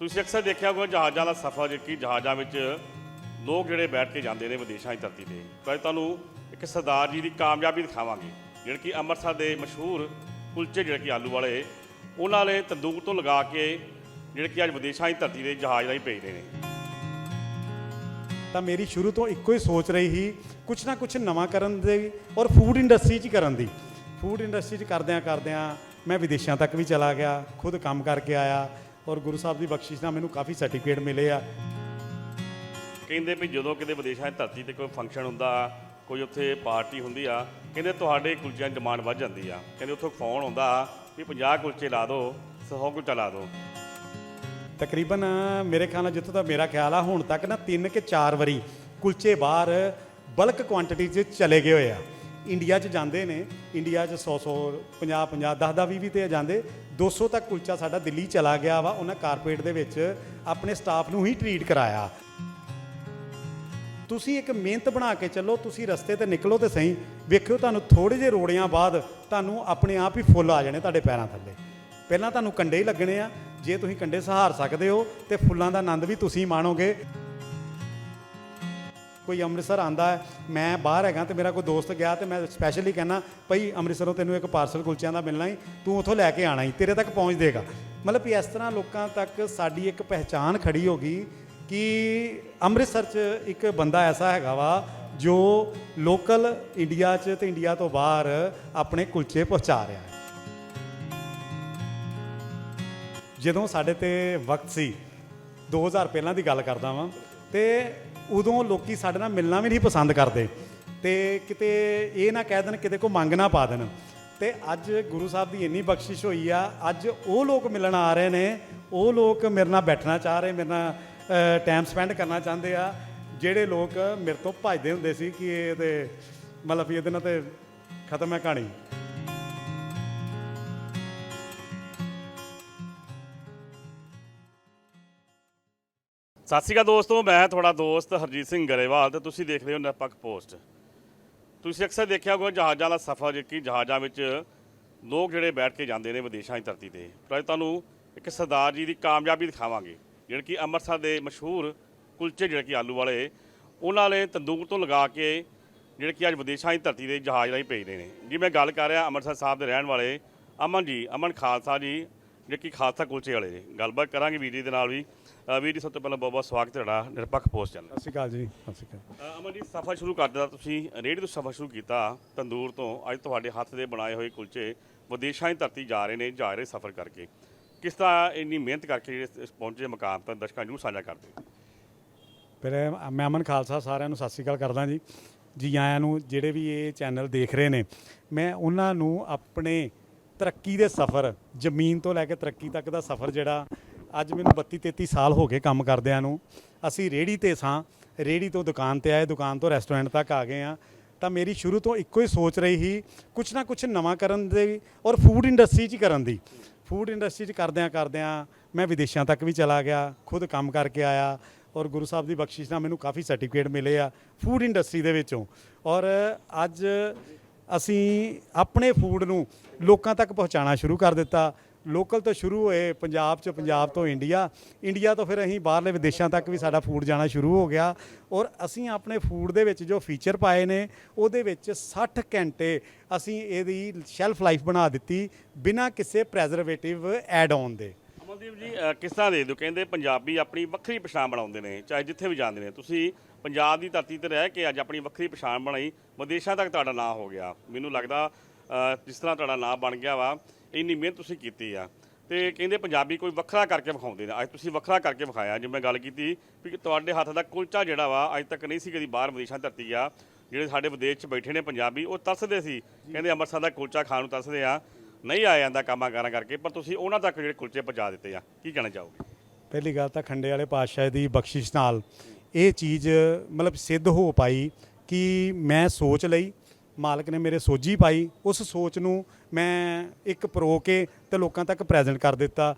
ਤੁਸੀਂ ਅਕਸਰ ਦੇਖਿਆ ਹੋਊਗਾ ਜਹਾਜ਼ਾਂ ਦਾ ਸਫ਼ਰ ਕਿ ਜਹਾਜ਼ਾਂ ਵਿੱਚ ਲੋਕ ਜਿਹੜੇ ਬੈਠ ਕੇ ਜਾਂਦੇ ਨੇ ਵਿਦੇਸ਼ਾਂ ਦੀ ਧਰਤੀ ਤੇ। ਪਰ ਤੁਹਾਨੂੰ ਇੱਕ ਸਰਦਾਰ ਜੀ ਦੀ ਕਾਮਯਾਬੀ ਦਿਖਾਵਾਂਗੇ, ਜਿਹੜੇ ਕਿ ਅੰਮ੍ਰਿਤਸਰ ਦੇ ਮਸ਼ਹੂਰ ਕੁਲਚੇ ਜਿਹੜੇ ਕਿ ਆਲੂ ਵਾਲੇ, ਉਹਨਾਂ ਨੇ ਤੰਦੂਰ ਤੋਂ ਲਗਾ ਕੇ ਜਿਹੜੇ ਕਿ ਅੱਜ ਵਿਦੇਸ਼ਾਂ ਦੀ ਧਰਤੀ ਤੇ ਜਹਾਜ਼ ਰਾਹੀਂ ਭੇਜਦੇ ਨੇ। ਤਾਂ ਮੇਰੀ ਸ਼ੁਰੂ ਤੋਂ ਇੱਕੋ ਹੀ ਸੋਚ ਰਹੀ ਸੀ, ਕੁਛ ਨਾ ਕੁਛ ਨਵਾਂ ਕਰਨ ਦੀ ਔਰ ਫੂਡ ਇੰਡਸਟਰੀ 'ਚ ਹੀ ਕਰਨ ਦੀ। ਫੂਡ ਇੰਡਸਟਰੀ 'ਚ ਕਰਦਿਆਂ ਕਰਦਿਆਂ ਮੈਂ ਵਿਦੇਸ਼ਾਂ ਤੱਕ ਵੀ ਚਲਾ ਗਿਆ, ਖੁਦ ਕੰਮ ਕਰਕੇ ਆਇਆ। ਔਰ ਗੁਰੂ ਸਾਹਿਬ ਦੀ ਬਖਸ਼ਿਸ਼ ਨਾਲ ਮੈਨੂੰ ਕਾਫੀ ਸਰਟੀਫਿਕੇਟ ਮਿਲੇ ਆ। ਕਹਿੰਦੇ ਵੀ ਜਦੋਂ ਕਿਤੇ ਵਿਦੇਸ਼ਾਂ ਦੀ ਧਰਤੀ ਤੇ ਕੋਈ ਫੰਕਸ਼ਨ ਹੁੰਦਾ ਕੋਈ ਉੱਥੇ ਪਾਰਟੀ ਹੁੰਦੀ ਆ ਕਹਿੰਦੇ ਤੁਹਾਡੇ ਕੁਲਚਿਆਂ ਦੀ ਡਿਮਾਂਡ ਵੱਧ ਜਾਂਦੀ ਆ। ਕਹਿੰਦੇ ਉੱਥੋਂ ਫੋਨ ਆਉਂਦਾ ਵੀ 50 ਕੁਲਚੇ ਲਾ ਦਿਓ 100 ਕੁਲਚਾ ਲਾ ਦਿਓ। ਤਕਰੀਬਨ ਮੇਰੇ ਖਿਆਲ ਨਾਲ ਜਿੱਥੋਂ ਤੱਕ ਮੇਰਾ ਖਿਆਲ ਆ ਹੁਣ ਤੱਕ ਨਾ ਤਿੰਨ ਕਿ ਚਾਰ ਵਾਰੀ ਕੁਲਚੇ ਬਾਹਰ ਬਲਕ ਕੁਆਂਟੀਟੀ 'ਚ ਚਲੇ ਗਏ ਹੋਏ ਆ। ਇੰਡੀਆ 'ਚ ਜਾਂਦੇ ਨੇ ਇੰਡੀਆ 'ਚ 100 100 50 50 10 10 20 20 ਤੇ ਜਾਂਦੇ। 200 ਤੱਕ ਕੁਲਚਾ ਸਾਡਾ ਦਿੱਲੀ ਚਲਾ ਗਿਆ ਵਾ, ਉਹਨਾਂ ਕਾਰਪੋਰੇਟ ਦੇ ਵਿੱਚ ਆਪਣੇ ਸਟਾਫ ਨੂੰ ਹੀ ਟ੍ਰੀਟ ਕਰਾਇਆ। ਤੁਸੀਂ ਇੱਕ ਮਿਹਨਤ ਬਣਾ ਕੇ ਚੱਲੋ, ਤੁਸੀਂ ਰਸਤੇ ਤੇ ਨਿਕਲੋ ਤੇ ਸਹੀ। ਵੇਖਿਓ ਤੁਹਾਨੂੰ ਥੋੜੇ ਜਿਹੇ ਰੋੜਿਆਂ ਬਾਅਦ ਤੁਹਾਨੂੰ ਆਪਣੇ ਆਪ ਹੀ ਫੁੱਲ ਆ ਜਾਣੇ ਤੁਹਾਡੇ ਪੈਰਾਂ ਥੱਲੇ। ਪਹਿਲਾਂ ਤੁਹਾਨੂੰ ਕੰਡੇ ਹੀ ਲੱਗਣੇ ਆ। ਜੇ ਤੁਸੀਂ ਕੰਡੇ ਸਹਾਰ ਸਕਦੇ ਹੋ ਤੇ ਫੁੱਲਾਂ ਦਾ ਆਨੰਦ ਵੀ ਤੁਸੀਂ ਮਾਣੋਗੇ। ਕੋਈ ਅੰਮ੍ਰਿਤਸਰ ਆਂਦਾ ਹੈ, ਮੈਂ ਬਾਹਰ ਹੈਗਾ ਤੇ ਮੇਰਾ ਕੋਈ ਦੋਸਤ ਗਿਆ ਤੇ ਮੈਂ ਸਪੈਸ਼ਲੀ ਕਹਿਣਾ ਭਈ ਅੰਮ੍ਰਿਤਸਰੋਂ ਤੈਨੂੰ ਇੱਕ ਪਾਰਸਲ ਕੁਲਚਿਆਂ ਦਾ ਮਿਲਣਾ ਹੀ ਤੂੰ ਉੱਥੋਂ ਲੈ ਕੇ ਆਣਾ ਹੀ ਤੇਰੇ ਤੱਕ ਪਹੁੰਚ ਦੇਗਾ। ਮਤਲਬ ਵੀ ਇਸ ਤਰ੍ਹਾਂ ਲੋਕਾਂ ਤੱਕ ਸਾਡੀ ਇੱਕ ਪਹਿਚਾਨ ਖੜੀ ਹੋ ਗਈ ਕਿ ਅੰਮ੍ਰਿਤਸਰ 'ਚ ਇੱਕ ਬੰਦਾ ਐਸਾ ਹੈਗਾ ਵਾ, ਜੋ ਲੋਕਲ ਇੰਡੀਆ 'ਚ ਤੇ ਇੰਡੀਆ ਤੋਂ ਬਾਹਰ ਆਪਣੇ ਕੁਲਚੇ ਪਹੁੰਚਾ ਰਿਹਾ ਹੈ। ਜਦੋਂ ਸਾਡੇ ਤੇ ਵਕਤ ਸੀ 2000 ਪਹਿਲਾਂ ਦੀ ਗੱਲ ਕਰਦਾ ਵਾਂ, ਤੇ ਉਦੋਂ ਲੋਕੀ ਸਾਡੇ ਨਾਲ ਮਿਲਣਾ ਵੀ ਨਹੀਂ ਪਸੰਦ ਕਰਦੇ ਤੇ ਕਿਤੇ ਇਹ ਨਾ ਕਹਿ ਦੇਣ ਕਿਤੇ ਕੋ ਮੰਗ ਨਾ ਪਾ ਦੇਣ। ਤੇ ਅੱਜ ਗੁਰੂ ਸਾਹਿਬ ਦੀ ਇੰਨੀ ਬਖਸ਼ਿਸ਼ ਹੋਈ ਆ, ਅੱਜ ਉਹ ਲੋਕ ਮਿਲਣ ਆ ਰਹੇ ਨੇ, ਉਹ ਲੋਕ ਮੇਰੇ ਨਾਲ ਬੈਠਣਾ ਚਾਹ ਰਹੇ, ਮੇਰੇ ਨਾਲ ਟਾਈਮ ਸਪੈਂਡ ਕਰਨਾ ਚਾਹੁੰਦੇ ਆ, ਜਿਹੜੇ ਲੋਕ ਮੇਰੇ ਤੋਂ ਭੱਜਦੇ ਹੁੰਦੇ ਸੀ ਕਿ ਇਹ ਤੇ ਮਤਲਬ ਇਹਦੇ ਨਾਲ ਤੇ ਖਤਮ ਹੈ ਕਹਾਣੀ। ਸਤਿ ਸ਼੍ਰੀ ਅਕਾਲ ਦੋਸਤੋ, ਮੈਂ ਤੁਹਾਡਾ ਦੋਸਤ ਹਰਜੀਤ ਸਿੰਘ ਗਰੇਵਾਲ ਤੇ ਤੁਸੀਂ ਦੇਖ ਰਹੇ ਹੋ ਨਿਰਪੱਖ ਪੋਸਟ। ਤੁਸੀਂ ਅਕਸਰ ਦੇਖਿਆ ਹੋਊਗਾ ਜਹਾਜ਼ਾਂ ਦਾ ਸਫ਼ਰ, ਕਿ ਜਹਾਜ਼ਾਂ ਵਿੱਚ ਲੋਕ ਜਿਹੜੇ ਬੈਠ ਕੇ ਜਾਂਦੇ ਨੇ ਵਿਦੇਸ਼ਾਂ ਦੀ ਧਰਤੀ ਤੇ। ਪਰ ਅੱਜ ਤੁਹਾਨੂੰ ਇੱਕ ਸਰਦਾਰ ਜੀ ਦੀ ਕਾਮਯਾਬੀ ਦਿਖਾਵਾਂਗੇ, ਜਿਹੜੇ ਕਿ ਅੰਮ੍ਰਿਤਸਰ ਦੇ ਮਸ਼ਹੂਰ ਕੁਲਚੇ ਜਿਹੜੇ ਕਿ ਆਲੂ ਵਾਲੇ, ਉਹਨਾਂ ਨੇ ਤੰਦੂਰ ਤੋਂ ਲਗਾ ਕੇ ਜਿਹੜੇ ਕਿ ਅੱਜ ਵਿਦੇਸ਼ਾਂ ਦੀ ਧਰਤੀ ਤੇ ਜਹਾਜ਼ ਰਾਹੀਂ ਭੇਜਦੇ ਨੇ। ਜੀ, ਮੈਂ ਗੱਲ ਕਰ ਰਿਹਾ ਅੰਮ੍ਰਿਤਸਰ ਸਾਹਿਬ ਦੇ ਰਹਿਣ ਵਾਲੇ ਅਮਨ ਜੀ, ਅਮਨ ਖਾਲਸਾ ਜੀ, ਜਿਹੜੇ ਕਿ ਖਾਲਸਾ ਕੁਲਚੇ ਵਾਲੇ ਨੇ। ਗੱਲਬਾਤ ਕਰਾਂਗੇ ਵੀਰ ਜੀ ਦੇ ਨਾਲ ਵੀ। ਅ, ਵੀਰ ਜੀ ਸਭ ਤੋਂ ਪਹਿਲਾਂ ਬਹੁਤ ਬਹੁਤ ਸਵਾਗਤ ਹੈ ਤੁਹਾਡਾ ਨਿਰਪੱਖ ਪੋਸਟ ਚੈਨਲ। ਸਤਿ ਸ਼੍ਰੀ ਅਕਾਲ ਜੀ ਸਤਿ ਸ਼੍ਰੀ ਅਕਾਲ। ਅਮਨ ਜੀ ਸਫ਼ਰ ਸ਼ੁਰੂ ਕਰ ਦਿੱਤਾ ਤੁਸੀਂ ਰੇਹੜੀ ਤੋਂ ਸਫ਼ਰ ਸ਼ੁਰੂ ਕੀਤਾ ਤੰਦੂਰ ਤੋਂ। ਅੱਜ ਤੁਹਾਡੇ ਹੱਥ ਦੇ ਬਣਾਏ ਹੋਏ ਕੁਲਚੇ ਵਿਦੇਸ਼ਾਂ ਦੀ ਧਰਤੀ ਜਾ ਰਹੇ ਨੇ ਜਾ ਰਹੇ ਸਫ਼ਰ ਕਰਕੇ। ਕਿਸ ਤਰ੍ਹਾਂ ਇੰਨੀ ਮਿਹਨਤ ਕਰਕੇ ਜਿਹੜੇ ਇਸ ਪਹੁੰਚੇ ਮਕਾਮ ਤੱਕ ਦਰਸ਼ਕਾਂ ਨੂੰ ਸਾਂਝਾ ਕਰਦੇ? ਪਹਿਲੇ ਮੈਂ ਅਮਨ ਖਾਲਸਾ ਸਾਰਿਆਂ ਨੂੰ ਸਤਿ ਸ਼੍ਰੀ ਅਕਾਲ ਕਰਦਾ ਜੀ। ਜੀ ਆਇਆਂ ਨੂੰ ਜਿਹੜੇ ਵੀ ਇਹ ਚੈਨਲ ਦੇਖ ਰਹੇ ਨੇ ਮੈਂ ਉਹਨਾਂ ਨੂੰ ਆਪਣੇ ਤਰੱਕੀ ਦੇ ਸਫ਼ਰ ਜ਼ਮੀਨ ਤੋਂ ਲੈ ਕੇ ਤਰੱਕੀ ਤੱਕ ਦਾ ਸਫ਼ਰ ਜਿਹੜਾ ਅੱਜ ਮੈਨੂੰ 32 33 ਸਾਲ ਹੋ ਗਏ ਕੰਮ ਕਰਦਿਆਂ ਨੂੰ। ਅਸੀਂ ਰੇੜੀ ਤੇ ਸਾਂ। ਰੇੜੀ ਤੋਂ ਦੁਕਾਨ ਤੇ ਆਏ, ਦੁਕਾਨ ਤੋਂ ਰੈਸਟੋਰੈਂਟ ਤੱਕ ਆ ਗਏ ਆ ਤਾਂ ਮੇਰੀ ਸ਼ੁਰੂ ਤੋਂ ਇੱਕੋ ਹੀ ਸੋਚ ਰਹੀ ਸੀ, ਕੁਛ ਨਾ ਕੁਛ ਨਵਾਂ ਕਰਨ ਦੀ ਔਰ ਫੂਡ ਇੰਡਸਟਰੀ 'ਚ ਹੀ ਕਰਨ ਦੀ। ਫੂਡ ਇੰਡਸਟਰੀ 'ਚ ਕਰਦਿਆਂ ਕਰਦਿਆਂ ਮੈਂ ਵਿਦੇਸ਼ਾਂ ਤੱਕ ਵੀ ਚਲਾ ਗਿਆ, ਖੁਦ ਕੰਮ ਕਰਕੇ ਆਇਆ ਔਰ ਗੁਰੂ ਸਾਹਿਬ ਦੀ ਬਖਸ਼ਿਸ਼ ਨਾਲ ਮੈਨੂੰ ਕਾਫੀ ਸਰਟੀਫਿਕੇਟ ਮਿਲੇ ਆ ਫੂਡ ਇੰਡਸਟਰੀ ਦੇ ਵਿੱਚੋਂ। ਔਰ ਅੱਜ ਅਸੀਂ ਆਪਣੇ ਫੂਡ ਨੂੰ ਲੋਕਾਂ ਤੱਕ ਪਹੁੰਚਾਉਣਾ ਸ਼ੁਰੂ ਕਰ ਦਿੱਤਾ। ਲੋਕਲ ਤੋਂ ਸ਼ੁਰੂ ਹੋਏ ਪੰਜਾਬ ਚ ਪੰਜਾਬ ਤੋਂ ਇੰਡੀਆ ਇੰਡੀਆ ਤੋਂ ਫਿਰ ਅਸੀਂ ਬਾਹਰਲੇ ਵਿਦੇਸ਼ਾਂ ਤੱਕ ਵੀ ਸਾਡਾ ਫੂਡ ਜਾਣਾ ਸ਼ੁਰੂ ਹੋ ਗਿਆ। ਔਰ ਅਸੀਂ ਆਪਣੇ ਫੂਡ ਦੇ ਵਿੱਚ ਜੋ ਫੀਚਰ ਪਾਏ ਨੇ ਉਹਦੇ ਵਿੱਚ 60 ਘੰਟੇ ਅਸੀਂ ਇਹਦੀ ਸ਼ੈਲਫ ਲਾਈਫ ਬਣਾ ਦਿੱਤੀ ਬਿਨਾਂ ਕਿਸੇ ਪ੍ਰੈਜ਼ਰਵੇਟਿਵ ਐਡ ਆਨ ਦੇ। ਅਮਨਦੀਪ ਜੀ ਅ, ਕਿਸ ਤਰ੍ਹਾਂ ਦੇ ਦਿਓ ਕਹਿੰਦੇ ਪੰਜਾਬੀ ਆਪਣੀ ਵੱਖਰੀ ਪਛਾਣ ਬਣਾਉਂਦੇ ਨੇ ਚਾਹੇ ਜਿੱਥੇ ਵੀ ਜਾਂਦੇ ਨੇ। ਤੁਸੀਂ ਪੰਜਾਬ ਦੀ ਧਰਤੀ ਤੇ ਰਹਿ ਕੇ ਅੱਜ ਆਪਣੀ ਵੱਖਰੀ ਪਛਾਣ ਬਣਾਈ ਵਿਦੇਸ਼ਾਂ ਤੱਕ ਤੁਹਾਡਾ ਨਾਂ ਹੋ ਗਿਆ। ਮੈਨੂੰ ਲੱਗਦਾ ਜਿਸ ਤਰ੍ਹਾਂ ਤੁਹਾਡਾ ਨਾਂ ਬਣ ਗਿਆ ਵਾ ਇੰਨੀ ਮਿਹਨਤ ਤੁਸੀਂ ਕੀਤੀ ਆ। ਤੇ ਕਹਿੰਦੇ ਪੰਜਾਬੀ ਕੋਈ ਵੱਖਰਾ ਕਰਕੇ ਵਿਖਾਉਂਦੇ ਨੇ। ਅੱਜ ਤੁਸੀਂ ਵੱਖਰਾ ਕਰਕੇ ਵਿਖਾਇਆ, ਜਿਵੇਂ ਮੈਂ ਗੱਲ ਕੀਤੀ ਵੀ ਤੁਹਾਡੇ ਹੱਥ ਦਾ ਕੁਲਚਾ ਜਿਹੜਾ ਵਾ, ਅੱਜ ਤੱਕ ਨਹੀਂ ਸੀ ਕਦੀ ਬਾਹਰ ਵਿਦੇਸ਼ਾਂ ਧਰਤੀ ਆ। ਜਿਹੜੇ ਸਾਡੇ ਵਿਦੇਸ਼ 'ਚ ਬੈਠੇ ਨੇ ਪੰਜਾਬੀ, ਉਹ ਤਰਸਦੇ ਸੀ। ਕਹਿੰਦੇ ਅੰਮ੍ਰਿਤਸਰ ਦਾ ਕੁਲਚਾ ਖਾਣ ਨੂੰ ਤਰਸਦੇ ਆ। ਨਹੀਂ ਆਇਆ ਜਾਂਦਾ ਕੰਮਾਂ ਕਾਰਾਂ ਕਰਕੇ, ਪਰ ਤੁਸੀਂ ਉਹਨਾਂ ਤੱਕ ਜਿਹੜੇ ਕੁਲਚੇ ਪਹੁੰਚਾ ਦਿੱਤੇ ਆ। ਕੀ ਕਹਿਣਾ ਚਾਹੋਗੇ? ਪਹਿਲੀ ਗੱਲ ਤਾਂ ਖੰਡੇ ਵਾਲੇ ਪਾਤਸ਼ਾਹ ਦੀ ਬਖਸ਼ਿਸ਼ ਨਾਲ ਇਹ ਚੀਜ਼ ਮਤਲਬ ਸਿੱਧ ਹੋ ਪਾਈ ਕਿ ਮੈਂ ਸੋਚ ਲਈ ਮਾਲਕ ਨੇ ਮੇਰੇ ਸੋਝੀ ਪਾਈ, ਉਸ ਸੋਚ ਨੂੰ ਮੈਂ ਇੱਕ ਪਰੋ ਕੇ ਤੇ ਲੋਕਾਂ ਤੱਕ ਪ੍ਰੈਜ਼ੈਂਟ ਕਰ ਦਿੱਤਾ।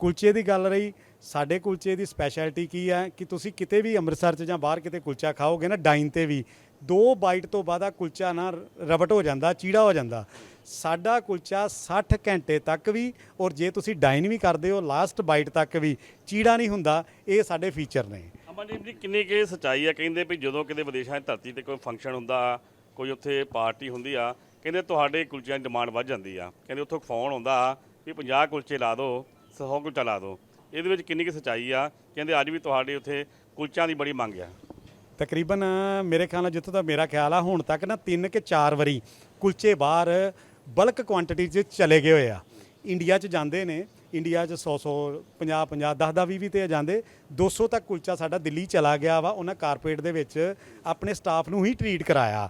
ਕੁਲਚੇ ਦੀ ਗੱਲ ਰਹੀ, ਸਾਡੇ ਕੁਲਚੇ ਦੀ ਸਪੈਸ਼ਲਿਟੀ ਕੀ ਹੈ ਕਿ ਤੁਸੀਂ ਕਿਤੇ ਵੀ ਅੰਮ੍ਰਿਤਸਰ 'ਚ ਜਾਂ ਬਾਹਰ ਕਿਤੇ ਕੁਲਚਾ ਖਾਓਗੇ ਨਾ, ਡਾਈਨ ਤੇ ਵੀ, ਦੋ ਬਾਈਟ ਤੋਂ ਬਾਅਦ ਆ ਕੁਲਚਾ ਨਾ ਰਬਟ ਹੋ ਜਾਂਦਾ, ਚੀੜਾ ਹੋ ਜਾਂਦਾ। ਸਾਡਾ ਕੁਲਚਾ 60 ਘੰਟੇ ਤੱਕ ਵੀ, ਔਰ ਜੇ ਤੁਸੀਂ ਡਾਈਨ ਵੀ ਕਰਦੇ ਹੋ, ਲਾਸਟ ਬਾਈਟ ਤੱਕ ਵੀ, ਚੀੜਾ ਨਹੀਂ ਹੁੰਦਾ, ਇਹ ਸਾਡੇ ਫੀਚਰ ਨੇ। ਅਮਨਦੀਪ ਜੀ, ਕਿੰਨੀ ਕਿ ਸਚਾਈ ਆ ਕਹਿੰਦੇ ਵੀ ਜਦੋਂ ਕਿਤੇ ਵਿਦੇਸ਼ਾਂ ਦੀ ਧਰਤੀ ਤੇ ਕੋਈ ਫੰਕਸ਼ਨ ਹੁੰਦਾ ਕੋਈ ਉੱਥੇ ਪਾਰਟੀ ਹੁੰਦੀ ਆ, ਕਹਿੰਦੇ ਤੁਹਾਡੇ ਕੁਲਚਿਆਂ ਦੀ ਡਿਮਾਂਡ ਵੱਧ ਜਾਂਦੀ ਆ। ਕਹਿੰਦੇ ਉੱਥੋਂ ਫੋਨ ਆਉਂਦਾ ਵੀ 50 ਕੁਲਚੇ ਲਾ ਦਿਓ 100 ਕੁਲਚਾ ਲਾ ਦਿਓ ਇਹਦੇ ਵਿੱਚ ਕਿੰਨੀ ਕਿ ਸਚਾਈ ਆ? ਕਹਿੰਦੇ ਅੱਜ ਵੀ ਤੁਹਾਡੇ ਉੱਥੇ ਕੁਲਚਿਆਂ ਦੀ ਬੜੀ ਮੰਗ ਆ। ਤਕਰੀਬਨ ਮੇਰੇ ਖਿਆਲ ਨਾਲ ਜਿੱਥੋਂ ਦਾ ਮੇਰਾ ਖਿਆਲ ਆ, ਹੁਣ ਤੱਕ ਨਾ ਤਿੰਨ ਕਿ ਚਾਰ ਵਾਰੀ ਕੁਲਚੇ ਬਾਹਰ ਬਲਕ ਕੁਆਂਟੀਟੀ 'ਚ ਚਲੇ ਗਏ ਹੋਏ ਆ। ਇੰਡੀਆ 'ਚ ਜਾਂਦੇ ਨੇ, ਇੰਡੀਆ 'ਚ 100 100 50 50 10 10 20 ਤੇ ਜਾਂਦੇ। 200 ਤੱਕ ਕੁਲਚਾ ਸਾਡਾ ਦਿੱਲੀ ਚਲਾ ਗਿਆ ਵਾ, ਉਹਨਾਂ ਕਾਰਪੋਰੇਟ ਦੇ ਵਿੱਚ ਆਪਣੇ ਸਟਾਫ ਨੂੰ ਹੀ ਟ੍ਰੀਟ ਕਰਾਇਆ।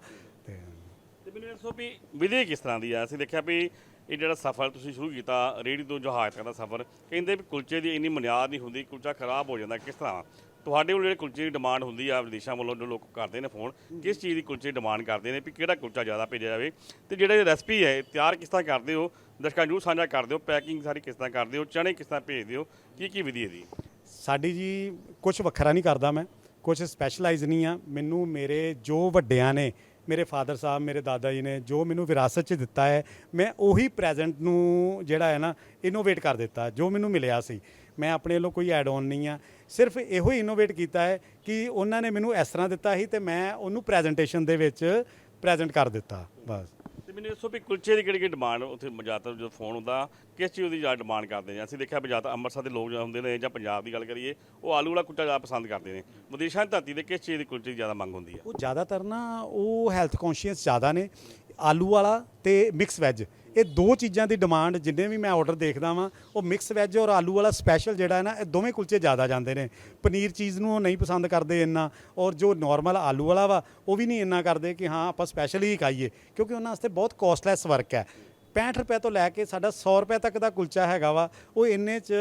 ਤੇ ਮੈਨੂੰ ਇਹ ਦੱਸੋ ਵੀ ਵਿਧੀ ਕਿਸ ਤਰ੍ਹਾਂ ਦੀ ਆ? ਅਸੀਂ ਦੇਖਿਆ ਵੀ ਇਹ ਜਿਹੜਾ ਸਫ਼ਰ ਤੁਸੀਂ ਸ਼ੁਰੂ ਕੀਤਾ, ਰੇੜੀ ਤੋਂ ਜਹਾਜ਼ ਤੱਕ ਦਾ ਸਫ਼ਰ, ਕਹਿੰਦੇ ਵੀ ਕੁਲਚੇ ਦੀ ਇੰਨੀ ਮਨਿਆਦ ਨਹੀਂ ਹੁੰਦੀ, ਕੁਲਚਾ ਖਰਾਬ ਹੋ ਜਾਂਦਾ, ਕਿਸ ਤਰ੍ਹਾਂ? ਤੁਹਾਡੇ ਕੋਲ ਜਿਹੜੇ ਕੁਲਚੇ ਦੀ ਡਿਮਾਂਡ ਹੁੰਦੀ ਆ, ਵਿਦੇਸ਼ਾਂ ਵੱਲੋਂ ਜੋ ਲੋਕ ਕਰਦੇ ਨੇ ਫੋਨ, ਕਿਸ ਚੀਜ਼ ਦੀ ਕੁਲਚੇ ਡਿਮਾਂਡ ਕਰਦੇ ਨੇ, ਵੀ ਕਿਹੜਾ ਕੁਲਚਾ ਜ਼ਿਆਦਾ ਭੇਜਿਆ ਜਾਵੇ? ਤੇ ਜਿਹੜੇ ਰੈਸਪੀ ਹੈ ਤਿਆਰ ਕਿਸ ਤਰ੍ਹਾਂ ਕਰਦੇ ਹੋ? ਦਰਸ਼ਕਾਂ ਨੂੰ ਸਾਂਝਾ ਕਰਦੇ ਹੋ ਪੈਕਿੰਗ ਸਾਰੀ ਕਿਸ ਤਰ੍ਹਾਂ ਕਰਦੇ ਹੋ? ਚਣੇ ਕਿਸ ਤਰ੍ਹਾਂ ਭੇਜਦੇ ਹੋ? ਕੀ ਕੀ ਵਿਧੀ ਇਹਦੀ? ਸਾਡੀ ਜੀ ਕੁਝ ਵੱਖਰਾ ਨਹੀਂ ਕਰਦਾ ਮੈਂ ਕੁਝ ਸਪੈਸ਼ਲਾਈਜ਼ ਨਹੀਂ ਆ। ਮੈਨੂੰ ਮੇਰੇ ਜੋ ਵੱਡਿਆਂ ਨੇ ਮੇਰੇ ਫਾਦਰ ਸਾਹਿਬ, ਮੇਰੇ ਦਾਦਾ ਜੀ ਨੇ ਜੋ ਮੈਨੂੰ ਵਿਰਾਸਤ 'ਚ ਦਿੱਤਾ ਹੈ, ਮੈਂ ਉਹੀ ਪ੍ਰੈਜ਼ੈਂਟ ਨੂੰ ਜਿਹੜਾ ਹੈ ਨਾ ਇਨੋਵੇਟ ਕਰ ਦਿੱਤਾ, ਜੋ ਮੈਨੂੰ ਮਿਲਿਆ ਸੀ। ਮੈਂ ਆਪਣੇ ਵੱਲੋਂ ਕੋਈ ਐਡ ਆਨ ਨਹੀਂ ਆ। ਸਿਰਫ ਇਹੋ ਹੀ ਇਨੋਵੇਟ ਕੀਤਾ ਹੈ ਕਿ ਉਹਨਾਂ ਨੇ ਮੈਨੂੰ ਇਸ ਤਰ੍ਹਾਂ ਦਿੱਤਾ ਸੀ ਤੇ ਮੈਂ ਉਹਨੂੰ ਪ੍ਰੈਜੈਂਟੇਸ਼ਨ ਦੇ ਵਿੱਚ ਪ੍ਰੈਜ਼ੈਂਟ ਕਰ ਦਿੱਤਾ, ਬਸ। ਤੇ ਮੈਨੂੰ ਦੱਸੋ ਵੀ ਕੁਲਚੇ ਦੀ ਕਿਹੜੀ ਕਿਹੜੀ ਡਿਮਾਂਡ ਉੱਥੇ ਜ਼ਿਆਦਾਤਰ ਜਦੋਂ ਫੋਨ ਹੁੰਦਾ, ਕਿਸ ਚੀਜ਼ ਦੀ ਜ਼ਿਆਦਾ ਡਿਮਾਂਡ ਕਰਦੇ ਨੇ? ਅਸੀਂ ਦੇਖਿਆ ਵੀ ਜ਼ਿਆਦਾ ਅੰਮ੍ਰਿਤਸਰ ਦੇ ਲੋਕ ਜਿਹੜੇ ਹੁੰਦੇ ਨੇ ਜਾਂ ਪੰਜਾਬ ਦੀ ਗੱਲ ਕਰੀਏ, ਉਹ ਆਲੂ ਵਾਲਾ ਕੁਲਚਾ ਜ਼ਿਆਦਾ ਪਸੰਦ ਕਰਦੇ ਨੇ। ਵਿਦੇਸ਼ਾਂ ਦੀ ਧਰਤੀ ਤੇ ਕਿਸ ਚੀਜ਼ ਦੀ ਕੁਲਚੇ ਦੀ ਜ਼ਿਆਦਾ ਮੰਗ ਹੁੰਦੀ ਹੈ ਉਹ ਜ਼ਿਆਦਾਤਰ ਨਾ ਉਹ ਹੈਲਥ ਕੌਨਸ਼ੀਅਸ ਜ਼ਿਆਦਾ ਨੇ, ਆਲੂ ਵਾਲਾ ਤੇ ਮਿਕਸ ਵੈਜ ਇਹ ਦੋ ਚੀਜ਼ਾਂ ਦੀ ਡਿਮਾਂਡ ਜਿੰਨੇ ਵੀ ਮੈਂ ਆਰਡਰ ਦੇਖਦਾ ਵਾਂ, ਉਹ ਮਿਕਸ ਵੈਜ ਔਰ ਆਲੂ ਵਾਲਾ ਸਪੈਸ਼ਲ ਜਿਹੜਾ ਹੈ ਨਾ, ਇਹ ਦੋਵੇਂ ਕੁਲਚੇ ਜ਼ਿਆਦਾ ਜਾਂਦੇ ਨੇ। ਪਨੀਰ ਚੀਜ਼ ਨੂੰ ਉਹ ਨਹੀਂ ਪਸੰਦ ਕਰਦੇ ਇੰਨਾ, ਔਰ ਜੋ ਨਾਰਮਲ ਆਲੂ ਵਾਲਾ ਵਾ, ਉਹ ਵੀ ਨਹੀਂ ਇੰਨਾ ਕਰਦੇ ਕਿ ਹਾਂ, ਆਪਾਂ ਸਪੈਸ਼ਲ ਹੀ ਖਾਈਏ, ਕਿਉਂਕਿ ਉਹਨਾਂ ਵਾਸਤੇ ਬਹੁਤ ਕੋਸਟਲੈਸ ਵਰਕ ਹੈ। 65 ਰੁਪਏ ਤੋਂ ਲੈ ਕੇ ਸਾਡਾ 100 ਰੁਪਏ ਤੱਕ ਦਾ ਕੁਲਚਾ ਹੈਗਾ ਵਾ, ਉਹ ਇੰਨੇ 'ਚ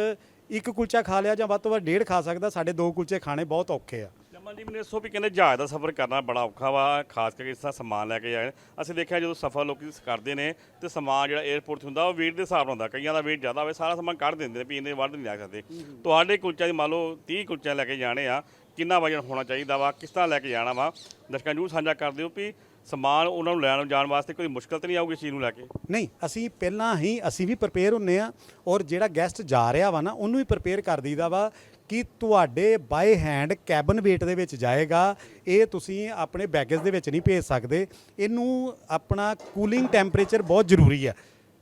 ਇੱਕ ਕੁਲਚਾ ਖਾ ਲਿਆ ਜਾਂ ਵੱਧ ਤੋਂ ਵੱਧ ਡੇਢ ਖਾ ਸਕਦਾ, ਸਾਡੇ ਦੋ ਕੁਲਚੇ ਖਾਣੇ ਬਹੁਤ ਔਖੇ ਆ। ਜਮਨ ਮੈਨੂੰ ਦੱਸੋ ਵੀ ਕਹਿੰਦੇ ਜਹਾਜ਼ ਦਾ ਸਫ਼ਰ ਕਰਨਾ ਬੜਾ ਔਖਾ ਵਾ, ਖਾਸ ਕਰਕੇ ਇਸ ਤਰ੍ਹਾਂ ਸਮਾਨ ਲੈ ਕੇ ਜਾਏ ਅਸੀਂ ਦੇਖਿਆ ਜਦੋਂ ਸਫ਼ਰ ਲੋਕੀ ਕਰਦੇ ਨੇ ਤੇ ਸਮਾਨ ਜਿਹੜਾ 에ਅਰਪੋਰਟ 'ਤੇ ਹੁੰਦਾ, ਉਹ weight ਦੇ ਹਿਸਾਬ ਨਾਲ ਹੁੰਦਾ। ਕਈਆਂ ਦਾ weight ਜ਼ਿਆਦਾ ਹੋਵੇ, ਸਾਰਾ ਸਮਾਨ ਕੱਢ ਦਿੰਦੇ ਨੇ ਵੀ ਇੰਨੇ ਵੱਧ ਨਹੀਂ ਲੈ ਸਕਦੇ। ਤੁਹਾਡੇ ਕੁਲਚਿਆਂ ਦੀ ਮੰਨ ਲਓ 30 ਕੁਲਚੇ ਲੈ ਕੇ ਜਾਣੇ ਆ, ਕਿੰਨਾ ਵਜਨ ਹੋਣਾ ਚਾਹੀਦਾ ਵਾ, ਕਿਸ ਤਰ੍ਹਾਂ ਲੈ ਕੇ ਜਾਣਾ ਵਾ? ਦਰਸ਼ਕਾਂ ਨੂੰ ਸਾਂਝਾ ਕਰ ਦਿਓ ਵੀ ਸਮਾਨ ਉਹਨਾਂ ਨੂੰ ਲੈਣ ਜਾਣ ਵਾਸਤੇ ਕੋਈ ਮੁਸ਼ਕਲ ਤਾਂ ਨਹੀਂ ਆਊਗੀ ਇਸ ਚੀਜ਼ ਨੂੰ ਲੈ ਕੇ। ਨਹੀਂ, ਅਸੀਂ ਪਹਿਲਾਂ ਹੀ, ਅਸੀਂ ਵੀ ਪ੍ਰਪੇਅਰ ਹੁੰਨੇ ਆ ਔਰ ਜਿਹੜਾ ਗੈਸਟ ਜਾ ਰਿਹਾ ਵਾ ਨਾ, ਉਹਨੂੰ ਵੀ ਪ੍ਰਪੇਅਰ ਕਰ ਦਈਦਾ ਵਾ ਕਿ ਤੁਹਾਡੇ ਬਾਈ ਹੈਂਡ ਕੈਬਨ ਵੇਟ ਦੇ ਵਿੱਚ ਜਾਏਗਾ, ਇਹ ਤੁਸੀਂ ਆਪਣੇ ਬੈਗੇਜ ਦੇ ਵਿੱਚ ਨਹੀਂ ਭੇਜ ਸਕਦੇ। ਇਹਨੂੰ ਆਪਣਾ ਕੂਲਿੰਗ ਟੈਂਪਰੇਚਰ ਬਹੁਤ ਜ਼ਰੂਰੀ ਹੈ।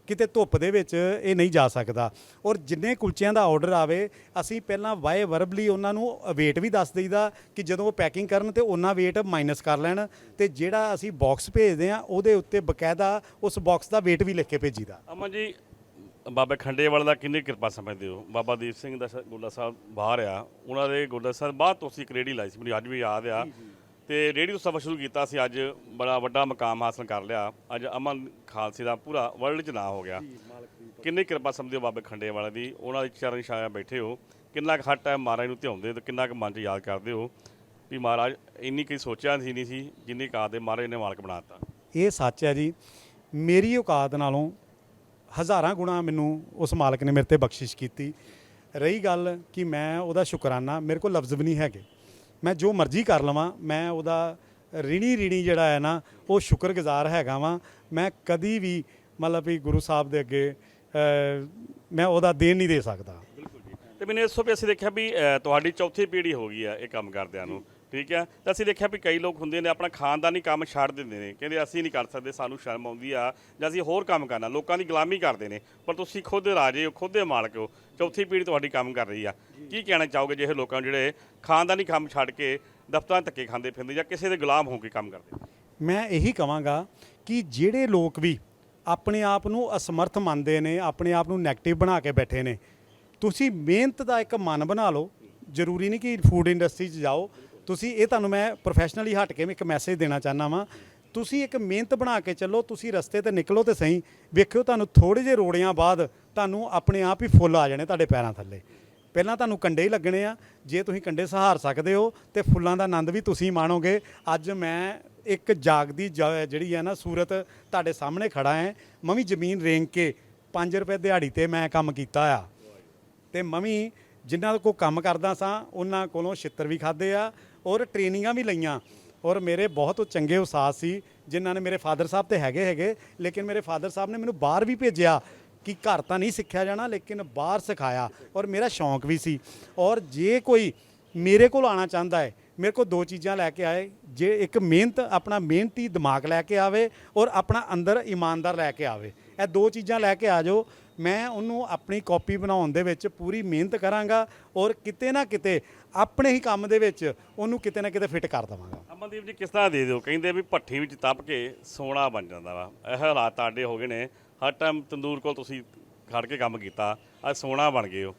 ਕਿਤੇ ਧੁੱਪ ਦੇ ਵਿੱਚ ਇਹ ਨਹੀਂ ਜਾ ਸਕਦਾ। ਔਰ ਜਿੰਨੇ ਕੁਲਚਿਆਂ ਦਾ ਆਰਡਰ ਆਵੇ, ਅਸੀਂ ਪਹਿਲਾਂ ਵਾਏ ਵਰਬਲੀ ਉਹਨਾਂ ਨੂੰ weight ਵੀ ਦੱਸ ਦਈਦਾ ਕਿ ਜਦੋਂ ਉਹ ਪੈਕਿੰਗ ਕਰਨ ਤੇ ਉਹਨਾਂ weight ਮਾਈਨਸ ਕਰ ਲੈਣ ਤੇ ਜਿਹੜਾ ਅਸੀਂ ਬਾਕਸ ਭੇਜਦੇ ਆ ਉਹਦੇ ਉੱਤੇ ਬਕਾਇਦਾ ਉਸ ਬਾਕਸ ਦਾ weight ਵੀ ਲਿਖ ਕੇ ਭੇਜੀਦਾ। ਅਮਨ ਜੀ ਬਾਬਾ ਖੰਡੇਵਾਲ ਦਾ ਕਿੰਨੀ ਕਿਰਪਾ ਸਮਝਦੇ ਹੋ? ਬਾਬਾ ਦੀਪ ਸਿੰਘ ਦਾ ਸ- ਗੁਰਦੁਆਰਾ ਸਾਹਿਬ ਬਾਹਰ ਆ ਉਹਨਾਂ ਦੇ ਗੁਰਦੁਆਰਾ ਸਾਹਿਬ ਬਾਅਦ ਤੋਂ ਅਸੀਂ ਇੱਕ ਰੇੜੀ ਲਾਈ ਸੀ ਮੈਨੂੰ ਅੱਜ ਵੀ ਯਾਦ ਆ। ਤੇ ਰੇੜੀ ਤੋਂ ਸਫ਼ਰ ਸ਼ੁਰੂ ਕੀਤਾ ਸੀ ਅੱਜ ਬੜਾ ਵੱਡਾ ਮਕਾਮ ਹਾਸਲ ਕਰ ਲਿਆ। ਅੱਜ ਅਮਨ ਖਾਲਸੇ ਦਾ ਪੂਰਾ ਵਰਲਡ 'ਚ ਨਾਂ ਹੋ ਗਿਆ। ਕਿੰਨੀ ਕਿਰਪਾ ਸਮਝਦੇ ਹੋ ਬਾਬੇ ਖੰਡੇਵਾਲ ਦੀ? ਉਹਨਾਂ ਦੇ ਚਰਨ ਛਾਇਆ ਬੈਠੇ ਹੋ। ਕਿੰਨਾ ਕੁ ਹੱਟ ਹੈ ਮਹਾਰਾਜ ਨੂੰ ਧਿਆਉਂਦੇ ਤੇ ਕਿੰਨਾ ਕੁ ਮਨ 'ਚ ਯਾਦ ਕਰਦੇ ਹੋ? ਵੀ ਮਹਾਰਾਜ ਇੰਨੀ ਕੋਈ ਸੋਚਿਆ ਸੀ ਨਹੀਂ ਸੀ ਜਿੰਨੀ ਕਾਤ ਦੇ ਮਹਾਰਾਜ ਨੇ ਮਾਲਕ ਬਣਾਤਾ ਇਹ ਸੱਚ ਹੈ ਜੀ ਮੇਰੀ ਔਕਾਤ ਨਾਲੋਂ ਹਜ਼ਾਰਾਂ ਗੁਣਾ ਮੈਨੂੰ ਉਸ ਮਾਲਕ ਨੇ ਮੇਰੇ ਤੇ ਬਖਸ਼ਿਸ਼ ਕੀਤੀ। ਰਹੀ ਗੱਲ ਕਿ ਮੈਂ ਉਹਦਾ ਸ਼ੁਕਰਾਨਾ ਮੇਰੇ ਕੋਲ ਲਫ਼ਜ਼ ਵੀ ਨਹੀਂ ਹੈਗੇ। ਮੈਂ ਜੋ ਮਰਜ਼ੀ ਕਰ ਲਵਾਂ ਮੈਂ ਉਹਦਾ ਰਿਣੀ ਰਿਣੀ ਜਿਹੜਾ ਹੈ ਨਾ ਉਹ ਸ਼ੁਕਰਗੁਜ਼ਾਰ ਹੈਗਾ ਵਾਂ। ਮੈਂ ਕਦੀ ਵੀ ਮਤਲਬ ਵੀ ਗੁਰੂ ਸਾਹਿਬ ਦੇ ਅੱਗੇ ਅ, ਮੈਂ ਉਹਦਾ ਦੇਣ ਨਹੀਂ ਦੇ ਸਕਦਾ। ਬਿਲਕੁਲ ਤੇ ਮੈਨੂੰ ਇਸ ਤੋਂ ਵੀ ਅਸੀਂ ਦੇਖਿਆ ਵੀ ਅ, ਤੁਹਾਡੀ ਚੌਥੀ ਪੀੜ੍ਹੀ ਹੋ ਗਈ ਆ ਇਹ ਕੰਮ ਕਰਦਿਆਂ ਨੂੰ। ਠੀਕ ਹੈ? ਤਾਂ ਅਸੀਂ ਦੇਖਿਆ ਵੀ ਕਈ ਲੋਕ ਹੁੰਦੇ ਨੇ, ਆਪਣਾ ਖਾਨਦਾਨੀ ਕੰਮ ਛੱਡ ਦਿੰਦੇ ਨੇ। ਕਹਿੰਦੇ ਅਸੀਂ ਨਹੀਂ ਕਰ ਸਕਦੇ, ਸਾਨੂੰ ਸ਼ਰਮ ਆਉਂਦੀ ਆ ਜਾਂ ਅਸੀਂ ਹੋਰ ਕੰਮ ਕਰਨਾ। ਲੋਕਾਂ ਦੀ ਗੁਲਾਮੀ ਕਰਦੇ ਨੇ। ਪਰ ਤੁਸੀਂ ਖੁਦ ਰਾਜੇ ਹੋ, ਖੁਦ ਦੇ ਮਾਲਕ ਹੋ, ਚੌਥੀ ਪੀੜ੍ਹੀ ਤੁਹਾਡੀ ਕੰਮ ਕਰ ਰਹੀ ਆ। ਕੀ ਕਹਿਣਾ ਚਾਹੋਗੇ ਜਿਹੇ ਲੋਕਾਂ ਨੂੰ ਜਿਹੜੇ ਖਾਨਦਾਨੀ ਕੰਮ ਛੱਡ ਕੇ ਦਫ਼ਤਰਾਂ ਧੱਕੇ ਖਾਂਦੇ ਫਿਰਦੇ ਜਾਂ ਕਿਸੇ ਦੇ ਗੁਲਾਮ ਹੋ ਕੇ ਕੰਮ ਕਰਦੇ? ਮੈਂ ਇਹੀ ਕਹਾਂਗਾ ਕਿ ਜਿਹੜੇ ਲੋਕ ਵੀ ਆਪਣੇ ਆਪ ਨੂੰ ਅਸਮਰਥ ਮੰਨਦੇ ਨੇ, ਆਪਣੇ ਆਪ ਨੂੰ 네ਗੇਟਿਵ ਬਣਾ ਕੇ ਬੈਠੇ ਨੇ, ਤੁਸੀਂ ਮਿਹਨਤ ਦਾ ਇੱਕ ਮਨ ਬਣਾ ਲਓ। ਜ਼ਰੂਰੀ ਨਹੀਂ ਕਿ ਫੂਡ ਇੰਡਸਟਰੀ 'ਚ ਜਾਓ। ਤੁਸੀਂ, ਇਹ ਤੁਹਾਨੂੰ ਮੈਂ ਪ੍ਰੋਫੈਸ਼ਨਲੀ ਹਟ ਕੇ ਇੱਕ ਮੈਸੇਜ ਦੇਣਾ ਚਾਹੁੰਦਾ ਵਾਂ। ਤੁਸੀਂ ਇੱਕ ਮਿਹਨਤ ਬਣਾ ਕੇ ਚੱਲੋ, ਤੁਸੀਂ ਰਸਤੇ ਤੇ ਨਿਕਲੋ ਤੇ ਸਹੀ। ਵੇਖਿਓ ਤੁਹਾਨੂੰ ਥੋੜੇ ਜਿਹੇ ਰੋੜਿਆਂ ਬਾਅਦ ਤੁਹਾਨੂੰ ਆਪਣੇ ਆਪ ਹੀ ਫੁੱਲ ਆ ਜਾਣੇ ਤੁਹਾਡੇ ਪੈਰਾਂ ਥੱਲੇ। ਪਹਿਲਾਂ ਤੁਹਾਨੂੰ ਕੰਡੇ ਹੀ ਲੱਗਣੇ ਆ। ਜੇ ਤੁਸੀਂ ਕੰਡੇ ਸਹਾਰ ਸਕਦੇ ਹੋ ਤੇ ਫੁੱਲਾਂ ਦਾ ਆਨੰਦ ਵੀ ਤੁਸੀਂ ਮਾਣੋਗੇ। ਅੱਜ ਮੈਂ ਇੱਕ ਜਾਗਦੀ ਜਿਹੜੀ ਹੈ ਨਾ ਸੂਰਤ ਤੁਹਾਡੇ ਸਾਹਮਣੇ ਖੜਾ ਹੈ ਮੈਂ ਵੀ ਜ਼ਮੀਨ ਰੇਂਗ ਕੇ 5 ਰੁਪਏ ਦਿਹਾੜੀ ਤੇ ਮੈਂ ਕੰਮ ਕੀਤਾ ਆ। ਤੇ ਮੈਂ ਵੀ ਜਿਨ੍ਹਾਂ ਕੋ ਕੰਮ ਕਰਦਾ ਸਾਂ, ਉਹਨਾਂ ਕੋਲੋਂ ਛਿੱਤਰ ਵੀ ਖਾਦੇ ਆ। ਔਰ ਟ੍ਰੇਨਿੰਗਾਂ ਵੀ ਲਈਆਂ। ਔਰ ਮੇਰੇ ਬਹੁਤ ਚੰਗੇ ਉਸਤਾਦ ਸੀ, ਜਿਨ੍ਹਾਂ ਨੇ ਮੇਰੇ ਫਾਦਰ ਸਾਹਿਬ ਤੇ ਹੈਗੇ ਹੈਗੇ, ਲੇਕਿਨ ਮੇਰੇ ਫਾਦਰ ਸਾਹਿਬ ਨੇ ਮੈਨੂੰ ਬਾਹਰ ਵੀ ਭੇਜਿਆ ਕਿ ਘਰ ਤਾਂ ਨਹੀਂ ਸਿੱਖਿਆ ਜਾਣਾ, ਲੇਕਿਨ ਬਾਹਰ ਸਿਖਾਇਆ। ਔਰ ਮੇਰਾ ਸ਼ੌਂਕ ਵੀ ਸੀ। ਔਰ ਜੇ ਕੋਈ ਮੇਰੇ ਕੋਲ ਆਣਾ ਚਾਹੁੰਦਾ ਹੈ, ਮੇਰੇ ਕੋਲ ਦੋ ਚੀਜ਼ਾਂ ਲੈ ਕੇ ਆਏ। ਜੇ ਇੱਕ ਮਿਹਨਤ, ਆਪਣਾ ਮਿਹਨਤੀ ਦਿਮਾਗ ਲੈ ਕੇ ਆਵੇ ਔਰ ਆਪਣਾ ਅੰਦਰ ਇਮਾਨਦਾਰ ਲੈ ਕੇ ਆਵੇ। ਇਹ ਦੋ ਚੀਜ਼ਾਂ ਲੈ ਕੇ ਆ ਜਾਓ। ਮੈਂ ਉਹਨੂੰ ਆਪਣੀ ਕਾਪੀ ਬਣਾਉਣ ਦੇ ਵਿੱਚ ਪੂਰੀ ਮਿਹਨਤ ਕਰਾਂਗਾ ਔਰ ਕਿਤੇ ਨਾ ਕਿਤੇ ਆਪਣੇ ਹੀ ਕੰਮ ਦੇ ਵਿੱਚ ਉਹਨੂੰ ਕਿਤੇ ਨਾ ਕਿਤੇ ਫਿੱਟ ਕਰ ਦੇਵਾਂਗਾ। ਅਮਨਦੀਪ ਜੀ ਕਿਸ ਤਰ੍ਹਾਂ ਦੇ ਦਿਓ? ਕਹਿੰਦੇ ਵੀ ਭੱਠੀ ਵਿੱਚ ਤਪ ਕੇ ਸੋਨਾ ਬਣ ਜਾਂਦਾ ਵਾ। ਇਹ ਹਾਲਾਤ ਤੁਹਾਡੇ ਹੋ ਗਏ ਨੇ। ਹਰ ਟਾਈਮ ਤੰਦੂਰ ਕੋਲ ਤੁਸੀਂ ਖੜ ਕੇ ਕੰਮ ਕੀਤਾ ਅੱਜ ਸੋਨਾ ਬਣ ਗਏ ਹੋ।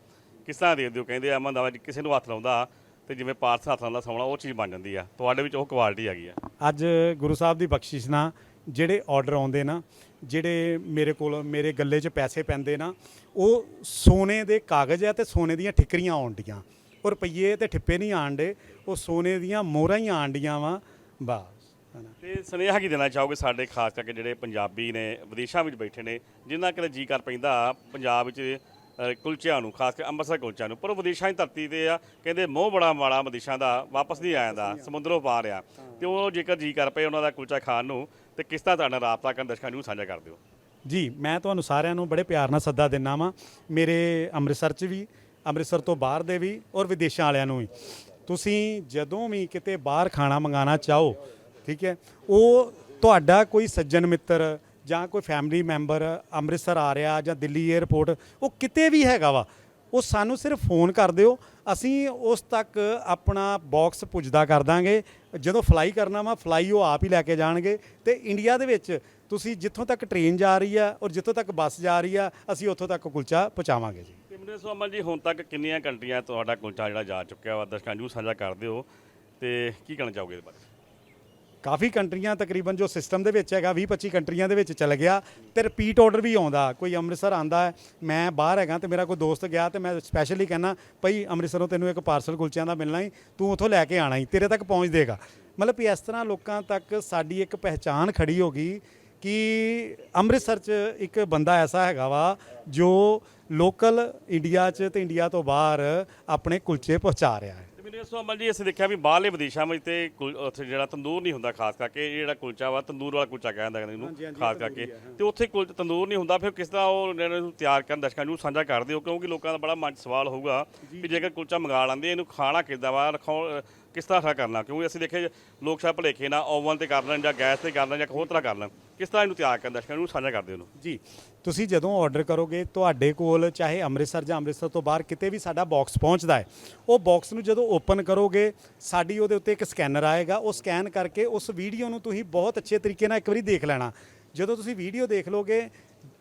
ਕਿਸ ਤਰ੍ਹਾਂ ਦੇ ਦਿਓ? ਕਹਿੰਦੇ ਅਮਨ ਦਾ ਜੇ ਕਿਸੇ ਨੂੰ ਹੱਥ ਲਾਉਂਦਾ ਤੇ ਜਿਵੇਂ ਪਾਰਸ ਹੱਥ ਲਾਉਂਦਾ ਸੋਨਾ ਉਹ ਚੀਜ਼ ਬਣ ਜਾਂਦੀ ਆ। ਤੁਹਾਡੇ ਵਿੱਚ ਉਹ ਕੁਆਲਿਟੀ ਹੈਗੀ ਆ। ਅੱਜ ਗੁਰੂ ਸਾਹਿਬ ਦੀ ਬਖਸ਼ਿਸ਼ ਨਾਲ ਜਿਹੜੇ ਆਰਡਰ ਆਉਂਦੇ ਨਾ ਜਿਹੜੇ ਮੇਰੇ ਕੋਲ ਮੇਰੇ ਗੱਲੇ 'ਚ ਪੈਸੇ ਪੈਂਦੇ ਨਾ ਉਹ ਸੋਨੇ ਦੇ ਕਾਗਜ਼ ਆ ਤੇ ਸੋਨੇ ਦੀਆਂ ਠਿਕਰੀਆਂ ਆਉਣ ਡੀਆਂ। ਉਹ ਰੁਪਈਏ ਤੇ ਠਿੱਪੇ ਨਹੀਂ ਆਣ ਡੇ ਉਹ ਸੋਨੇ ਦੀਆਂ ਮੋਹਰਾਂ ਹੀ ਆਣ ਡੀਆਂ ਵਾ ਬਸ ਹਨਾ। ਤੇ ਸੁਨੇਹਾ ਕੀ ਦੇਣਾ ਚਾਹੋਗੇ ਸਾਡੇ ਖਾਸ ਕਰਕੇ ਜਿਹੜੇ ਪੰਜਾਬੀ ਨੇ ਵਿਦੇਸ਼ਾਂ ਵਿੱਚ ਬੈਠੇ ਨੇ ਜਿਨ੍ਹਾਂ ਕਿਤੇ ਜੀ ਕਰ ਪੈਂਦਾ ਪੰਜਾਬ ਵਿੱਚ ਅ, ਕੁਲਚਿਆਂ ਨੂੰ ਖਾਸ ਕਰਕੇ ਅੰਮ੍ਰਿਤਸਰ ਕੁਲਚਿਆਂ ਨੂੰ ਪਰ ਉਹ ਵਿਦੇਸ਼ਾਂ ਦੀ ਧਰਤੀ ਤੇ ਆ ਕਹਿੰਦੇ ਮੋਹ ਬੜਾ ਮਾੜਾ ਵਿਦੇਸ਼ਾਂ ਦਾ ਵਾਪਸ ਨਹੀਂ ਆ ਜਾਂਦਾ ਸਮੁੰਦਰੋਂ ਪਾਰ ਆ। ਤੇ ਉਹ ਜੇਕਰ ਜੀ ਕਰ ਪਏ ਉਹਨਾਂ ਦਾ ਕੁਲਚਾ ਖਾਣ ਨੂੰ ਤੇ ਕਿਸ ਤਰ੍ਹਾਂ ਤੁਹਾਡਾ ਰਾਬਤਾ ਕਰਨ ਦਰਸ਼ਕਾਂ ਨੂੰ ਸਾਂਝਾ ਕਰ ਦਿਓ। ਜੀ ਮੈਂ ਤੁਹਾਨੂੰ ਸਾਰਿਆਂ ਨੂੰ ਬੜੇ ਪਿਆਰ ਨਾਲ ਸੱਦਾ ਦਿੰਨਾ ਵਾਂ। ਮੇਰੇ ਅੰਮ੍ਰਿਤਸਰ 'ਚ ਵੀ ਅੰਮ੍ਰਿਤਸਰ ਤੋਂ ਬਾਹਰ ਦੇ ਵੀ ਔਰ ਵਿਦੇਸ਼ਾਂ ਵਾਲਿਆਂ ਨੂੰ ਵੀ। ਤੁਸੀਂ ਜਦੋਂ ਵੀ ਕਿਤੇ ਬਾਹਰ ਖਾਣਾ ਮੰਗਾਣਾ ਚਾਹੋ, ਠੀਕ ਹੈ, ਉਹ ਤੁਹਾਡਾ ਕੋਈ ਸੱਜਣ ਮਿੱਤਰ ਜਾਂ ਕੋਈ ਫੈਮਿਲੀ ਮੈਂਬਰ ਅੰਮ੍ਰਿਤਸਰ ਆ ਰਿਹਾ ਜਾਂ ਦਿੱਲੀ 에ਅਰਪੋਰਟ ਉਹ ਕਿਤੇ ਵੀ ਹੈਗਾ ਵਾ, ਉਹ ਸਾਨੂੰ ਸਿਰਫ ਫੋਨ ਕਰ ਦਿਓ, ਅਸੀਂ ਉਸ ਤੱਕ ਆਪਣਾ ਬਾਕਸ ਪੁੱਜਦਾ ਕਰ ਦਾਂਗੇ। ਜਦੋਂ ਫਲਾਈ ਕਰਨਾ ਵਾ ਫਲਾਈ ਉਹ ਆਪ ਹੀ ਲੈ ਕੇ ਜਾਣਗੇ ਤੇ ਇੰਡੀਆ ਦੇ ਵਿੱਚ ਤੁਸੀਂ ਜਿੱਥੋਂ ਤੱਕ ਟ੍ਰੇਨ ਜਾ ਰਹੀ ਆ ਔਰ ਜਿੱਥੋਂ ਤੱਕ ਬੱਸ ਜਾ ਰਹੀ ਆ, ਅਸੀਂ ਉੱਥੋਂ ਤੱਕ ਕੁਲਚਾ ਪਹੁੰਚਾਵਾਂਗੇ ਜੀ। ਤੇ ਮੇਰੇ ਸੋਮਲ ਜੀ, ਹੁਣ ਤੱਕ ਕਿੰਨੀਆਂ ਕੰਟਰੀਆਂ ਤੁਹਾਡਾ ਕੁਲਚਾ ਜਿਹੜਾ ਜਾ ਚੁੱਕਿਆ ਵਾ? ਦਰਸ਼ਕਾਂ ਨੂੰ ਸਾਂਝਾ ਕਰ ਦਿਓ ਤੇ ਕੀ ਕਹਿਣਾ ਚਾਹੋਗੇ ਇਹਦੇ ਬਾਰੇ? ਕਾਫੀ ਕੰਟਰੀਆਂ ਤਕਰੀਬਨ ਜੋ ਸਿਸਟਮ ਦੇ ਵਿੱਚ ਹੈਗਾ 20 25 ਕੰਟਰੀਆਂ ਦੇ ਵਿੱਚ ਚੱਲ ਗਿਆ ਤੇ ਰਿਪੀਟ ਆਰਡਰ ਵੀ ਆਉਂਦਾ। ਕੋਈ ਅੰਮ੍ਰਿਤਸਰ ਆਂਦਾ ਮੈਂ ਬਾਹਰ ਹੈਗਾ ਤੇ ਮੇਰਾ ਕੋਈ ਦੋਸਤ ਗਿਆ ਤੇ ਮੈਂ ਸਪੈਸ਼ਲੀ ਕਹਿੰਦਾ, ਭਈ ਅੰਮ੍ਰਿਤਸਰੋਂ ਤੈਨੂੰ ਇੱਕ ਪਾਰਸਲ ਕੁਲਚਿਆਂ ਦਾ ਮਿਲਣਾ ਹੀ ਤੂੰ ਉੱਥੋਂ ਲੈ ਕੇ ਆਣਾ ਹੀ ਤੇਰੇ ਤੱਕ ਪਹੁੰਚ ਦੇਗਾ। ਮਤਲਬ ਵੀ ਇਸ ਤਰ੍ਹਾਂ ਲੋਕਾਂ ਤੱਕ ਸਾਡੀ ਇੱਕ ਪਹਿਚਾਨ ਖੜੀ ਹੋ ਗਈ ਕਿ ਅੰਮ੍ਰਿਤਸਰ 'ਚ ਇੱਕ ਬੰਦਾ ਐਸਾ ਹੈਗਾ ਵਾ ਜੋ ਲੋਕਲ ਇੰਡੀਆ 'ਚ ਤੇ ਇੰਡੀਆ ਤੋਂ ਬਾਹਰ ਆਪਣੇ ਕੁਲਚੇ ਪਹੁੰਚਾ ਰਿਹਾ ਹੈ। ਮੈਨੂੰ ਇਸ ਤੋਂ ਅਮਲ ਜੀ ਅਸੀਂ ਦੇਖਿਆ ਵੀ ਬਾਹਰਲੇ ਵਿਦੇਸ਼ਾਂ ਵਿੱਚ ਤੇ ਕੁਲ- ਉੱਥੇ ਜਿਹੜਾ ਤੰਦੂਰ ਨਹੀਂ ਹੁੰਦਾ ਖਾਸ ਕਰਕੇ ਇਹ ਜਿਹੜਾ ਕੁਲਚਾ ਵਾ ਤੰਦੂਰ ਵਾਲਾ ਕੁਲਚਾ ਕਹਿੰਦਾ ਇਹਨੂੰ ਖਾਸ ਕਰਕੇ। ਹੈ, ਤੇ ਉੱਥੇ ਕੁਲ ਤੰਦੂਰ ਨਹੀਂ ਹੁੰਦਾ ਫਿਰ ਕਿਸ ਤਰ੍ਹਾਂ ਉਹ ਇਹਨਾਂ ਨੂੰ ਤਿਆਰ ਕਰਨ ਦਰਸ਼ਕਾਂ ਨੂੰ ਸਾਂਝਾ ਕਰ ਦਿਓ ਕਿਉਂਕਿ ਲੋਕਾਂ ਦਾ ਬੜਾ ਮਨ 'ਚ ਸਵਾਲ ਹੋਊਗਾ ਕਿ ਜੇਕਰ ਕੁਲਚਾ ਮੰਗਾ ਲਾਂਦੇ ਇਹਨੂੰ ਖਾਣਾ ਕਿੱਦਾਂ ਵਾ? ਰਖਾਉ ਕਿਸ ਤਰ੍ਹਾਂ ਕਰਨਾ? ਕਿਉਂਕਿ ਅਸੀਂ ਦੇਖੇ ਲੋਕ ਸ਼ਾਇਦ ਭਲੇਖੇ ਨਾਲ ਓਵਨ ਤੇ ਕਰ ਲੈਣ ਜਾਂ ਗੈਸ ਤੇ ਕਰ ਲੈਣ ਜਾਂ ਹੋਰ ਤਰ੍ਹਾਂ ਕਰ ਲੈਣ, ਕਿਸ ਤਰ੍ਹਾਂ ਇਹਨੂੰ ਤਿਆਰ ਕਰਨ ਦਰਸ਼ਕਾਂ ਨੂੰ ਸਾਂਝਾ ਕਰਦੇ ਦਿਓ ਜੀ, ਤੁਸੀਂ ਜਦੋਂ ਆਰਡਰ ਕਰੋਗੇ, ਤੁਹਾਡੇ ਕੋਲ ਚਾਹੇ ਅੰਮ੍ਰਿਤਸਰ ਜਾਂ ਅੰਮ੍ਰਿਤਸਰ ਤੋਂ ਬਾਹਰ ਕਿਤੇ ਵੀ ਸਾਡਾ ਬਾਕਸ ਪਹੁੰਚਦਾ ਹੈ, ਉਹ ਬਾਕਸ ਨੂੰ ਜਦੋਂ ਓਪਨ ਕਰੋਗੇ, ਸਾਡੀ ਉਹਦੇ ਉੱਤੇ ਇੱਕ ਸਕੈਨਰ ਆਏਗਾ, ਉਹ ਸਕੈਨ ਕਰਕੇ ਉਸ ਵੀਡੀਓ ਨੂੰ ਤੁਸੀਂ ਬਹੁਤ ਅੱਛੇ ਤਰੀਕੇ ਨਾਲ ਇੱਕ ਵਾਰੀ ਦੇਖ ਲੈਣਾ। ਜਦੋਂ ਤੁਸੀਂ ਵੀਡੀਓ ਦੇਖ ਲੋਗੇ,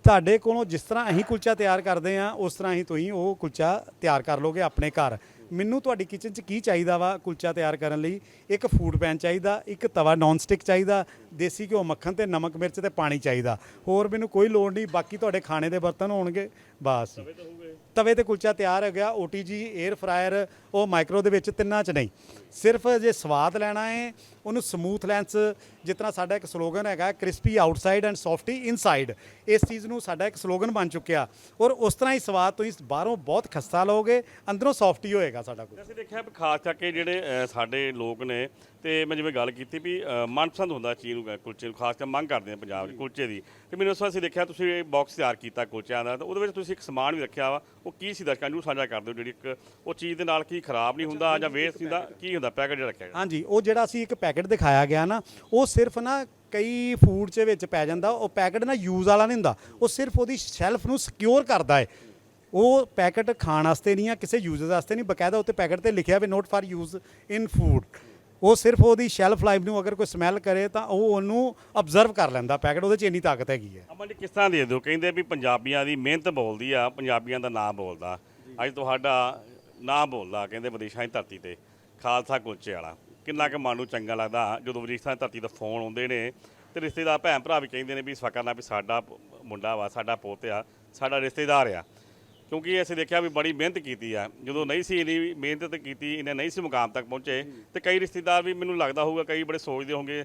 ਤੁਹਾਡੇ ਕੋਲੋਂ ਜਿਸ ਤਰ੍ਹਾਂ ਅਸੀਂ ਕੁਲਚਾ ਤਿਆਰ ਕਰਦੇ ਆ ਉਸ ਤਰ੍ਹਾਂ ਹੀ ਤੁਸੀਂ ਉਹ ਕੁਲਚਾ ਤਿਆਰ ਕਰ ਲੋਗੇ ਆਪਣੇ ਘਰ। ਮੈਨੂੰ ਤੁਹਾਡੀ ਕਿਚਨ 'ਚ ਕੀ ਚਾਹੀਦਾ ਵਾ ਕੁਲਚਾ ਤਿਆਰ ਕਰਨ ਲਈ? ਇੱਕ ਫੂਡ ਪੈਨ ਚਾਹੀਦਾ ਇੱਕ ਤਵਾ ਨੌਨ ਸਟਿਕ ਚਾਹੀਦਾ ਦੇਸੀ ਘਿਓ ਮੱਖਣ ਤੇ ਨਮਕ ਮਿਰਚ ਤੇ ਪਾਣੀ ਚਾਹੀਦਾ। ਹੋਰ ਮੈਨੂੰ ਕੋਈ ਲੋੜ ਨਹੀਂ ਬਾਕੀ ਤੁਹਾਡੇ ਖਾਣੇ ਦੇ ਬਰਤਨ ਹੋਣਗੇ ਬਸ। ਤਵੇ ਤੇ ਕੁਲਚਾ ਤਿਆਰ ਹੋ ਗਿਆ OTG 에ਅਰ ਫਰਾਇਰ ਉਹ ਮਾਈਕਰੋ ਦੇ ਵਿੱਚ ਤਿੰਨਾਂ 'ਚ ਨਹੀਂ। ਸਿਰਫ ਜੇ ਸਵਾਦ ਲੈਣਾ ਹੈ ਉਹਨੂੰ ਸਮੂਥ ਲੈਂਸ ਜਿਸ ਤਰ੍ਹਾਂ ਸਾਡਾ ਇੱਕ ਸਲੋਗਨ ਹੈਗਾ crispy outside and softy inside ਇਸ ਚੀਜ਼ ਨੂੰ ਸਾਡਾ ਇੱਕ ਸਲੋਗਨ ਬਣ ਚੁੱਕਿਆ। ਔਰ ਉਸ ਤਰ੍ਹਾਂ ਹੀ ਸਵਾਦ ਤੁਸੀਂ ਬਾਹਰੋਂ ਬਹੁਤ ਖਸਤਾ ਲਓਗੇ ਅੰਦਰੋਂ ਸੌਫਟੀ ਹੋਏਗਾ ਸਾਡਾ ਕੁਲਚਾ ਅਸੀਂ ਦੇਖਿਆ ਵੀ ਖਾਸ ਕਰਕੇ ਜਿਹੜੇ ਅ, ਸਾਡੇ ਲੋਕ ਨੇ ਤੇ ਮੈਂ ਜਿਵੇਂ ਗੱਲ ਕੀਤੀ ਵੀ ਅ, ਮਨਪਸੰਦ ਹੁੰਦਾ ਚੀਜ਼ ਨੂੰ ਅ, ਕੁਲਚੇ ਨੂੰ ਖਾਸ ਕਰ ਮੰਗ ਕਰਦੇ ਆ ਪੰਜਾਬ 'ਚ ਕੁਲਚੇ ਦੀ। ਤੇ ਮੈਨੂੰ ਉਸ ਵਾਰ ਅਸੀਂ ਦੇਖਿਆ ਤੁਸੀਂ ਇਹ ਬਾਕਸ ਤਿਆਰ ਕੀਤਾ ਕੁਲਚਿਆਂ ਦਾ ਤਾਂ ਉਹਦੇ ਵਿੱਚ ਤੁਸੀਂ ਇੱਕ ਸਮਾਨ ਵੀ ਰੱਖਿਆ ਵਾ ਉਹ ਕੀ ਸੀ ਦਰਸ਼ਕਾਂ ਨੂੰ ਸਾਂਝਾ ਕਰ ਦਿਓ ਜਿਹੜੀ ਇੱਕ ਉਹ ਚੀਜ਼ ਦੇ ਨਾਲ ਕੀ ਖਰਾਬ ਨਹੀਂ ਹੁੰਦਾ ਜਾਂ ਵੇਸਟ ਨਹੀਂ ਹੁੰਦਾ ਕੀ ਹੁੰਦਾ ਪੈਕੇਟ ਜਿਹੜਾ ਰੱਖਿਆ ਗਿਆ ਹਾਂਜੀ ਉਹ ਜਿਹੜਾ ਅਸੀਂ ਇੱਕ ਪੈਕੇਟ ਦਿਖਾਇਆ ਗਿਆ ਨਾ ਉਹ ਸਿਰਫ ਨਾ ਕਈ ਫੂਡ 'ਚ ਵਿੱਚ ਪੈ ਜਾਂਦਾ ਉਹ ਪੈਕੇਟ ਨਾ ਯੂਜ਼ ਵਾਲਾ ਨਹੀਂ ਹੁੰਦਾ ਉਹ ਸਿਰਫ ਉਹਦੀ ਸ਼ੈਲਫ ਨੂੰ ਸਿਕਿਉਰ ਕਰਦਾ ਹੈ। ਉਹ ਪੈਕੇਟ ਖਾਣ ਵਾਸਤੇ ਨਹੀਂ ਆ ਕਿਸੇ ਯੂਜ਼ਰ ਵਾਸਤੇ ਨਹੀਂ ਬਕਾਇਦਾ ਉੱਤੇ ਪੈਕੇਟ ਤੇ ਲਿਖਿਆ ਵੀ not for use in food ਉਹ ਸਿਰਫ ਉਹਦੀ ਸ਼ੈਲਫ ਲਾਈਫ ਨੂੰ ਅਗਰ ਕੋਈ ਸਮੈਲ ਕਰੇ ਤਾਂ ਉਹ ਉਹਨੂੰ ਅਬਜ਼ਰਵ ਕਰ ਲੈਂਦਾ ਪੈਕੇਟ ਉਹਦੇ 'ਚ ਇੰਨੀ ਤਾਕਤ ਹੈਗੀ ਹੈ। ਅਮਨ ਜੀ ਕਿਸ ਤਰ੍ਹਾਂ ਦੇ ਦਿਓ? ਕਹਿੰਦੇ ਵੀ ਪੰਜਾਬੀਆਂ ਦੀ ਮਿਹਨਤ ਬੋਲਦੀ ਆ ਪੰਜਾਬੀਆਂ ਦਾ ਨਾਮ ਬੋਲਦਾ। ਅੱਜ ਤੁਹਾਡਾ ਨਾਮ ਬੋਲਦਾ ਕਹਿੰਦੇ ਵਿਦੇਸ਼ਾਂ ਦੀ ਧਰਤੀ ਤੇ। ਖਾਲਸਾ ਕੁਲਚੇ ਵਾਲਾ। ਕਿੰਨਾ ਕੁ ਮਨ ਨੂੰ ਚੰਗਾ ਲੱਗਦਾ, ਜਦੋਂ ਵਿਦੇਸ਼ਾਂ ਦੀ ਧਰਤੀ ਤੋਂ ਫੋਨ ਆਉਂਦੇ ਨੇ ਤੇ ਰਿਸ਼ਤੇਦਾਰ ਭੈਣ ਭਰਾ ਵੀ ਕਹਿੰਦੇ ਨੇ ਵੀ ਇਸ ਫਕਰ ਵੀ ਸਾਡਾ ਮੁੰਡਾ ਵਾ, ਸਾਡਾ ਪੁੱਤ ਆ, ਸਾਡਾ ਰਿਸ਼ਤੇਦਾਰ ਆ। ਕਿਉਂਕਿ ਅਸੀਂ ਦੇਖਿਆ ਵੀ ਬੜੀ ਮਿਹਨਤ ਕੀਤੀ ਆ। ਜਦੋਂ ਨਹੀਂ ਸੀ ਇੰਨੀ ਮਿਹਨਤ ਕੀਤੀ ਇਹਨੇ ਨਹੀਂ ਸੀ ਮੁਕਾਮ ਤੱਕ ਪਹੁੰਚੇ, ਤੇ ਕਈ ਰਿਸ਼ਤੇਦਾਰ ਵੀ ਮੈਨੂੰ ਲੱਗਦਾ ਹੋਊਗਾ, ਕਈ ਬੜੇ ਸੋਚਦੇ ਹੋਣਗੇ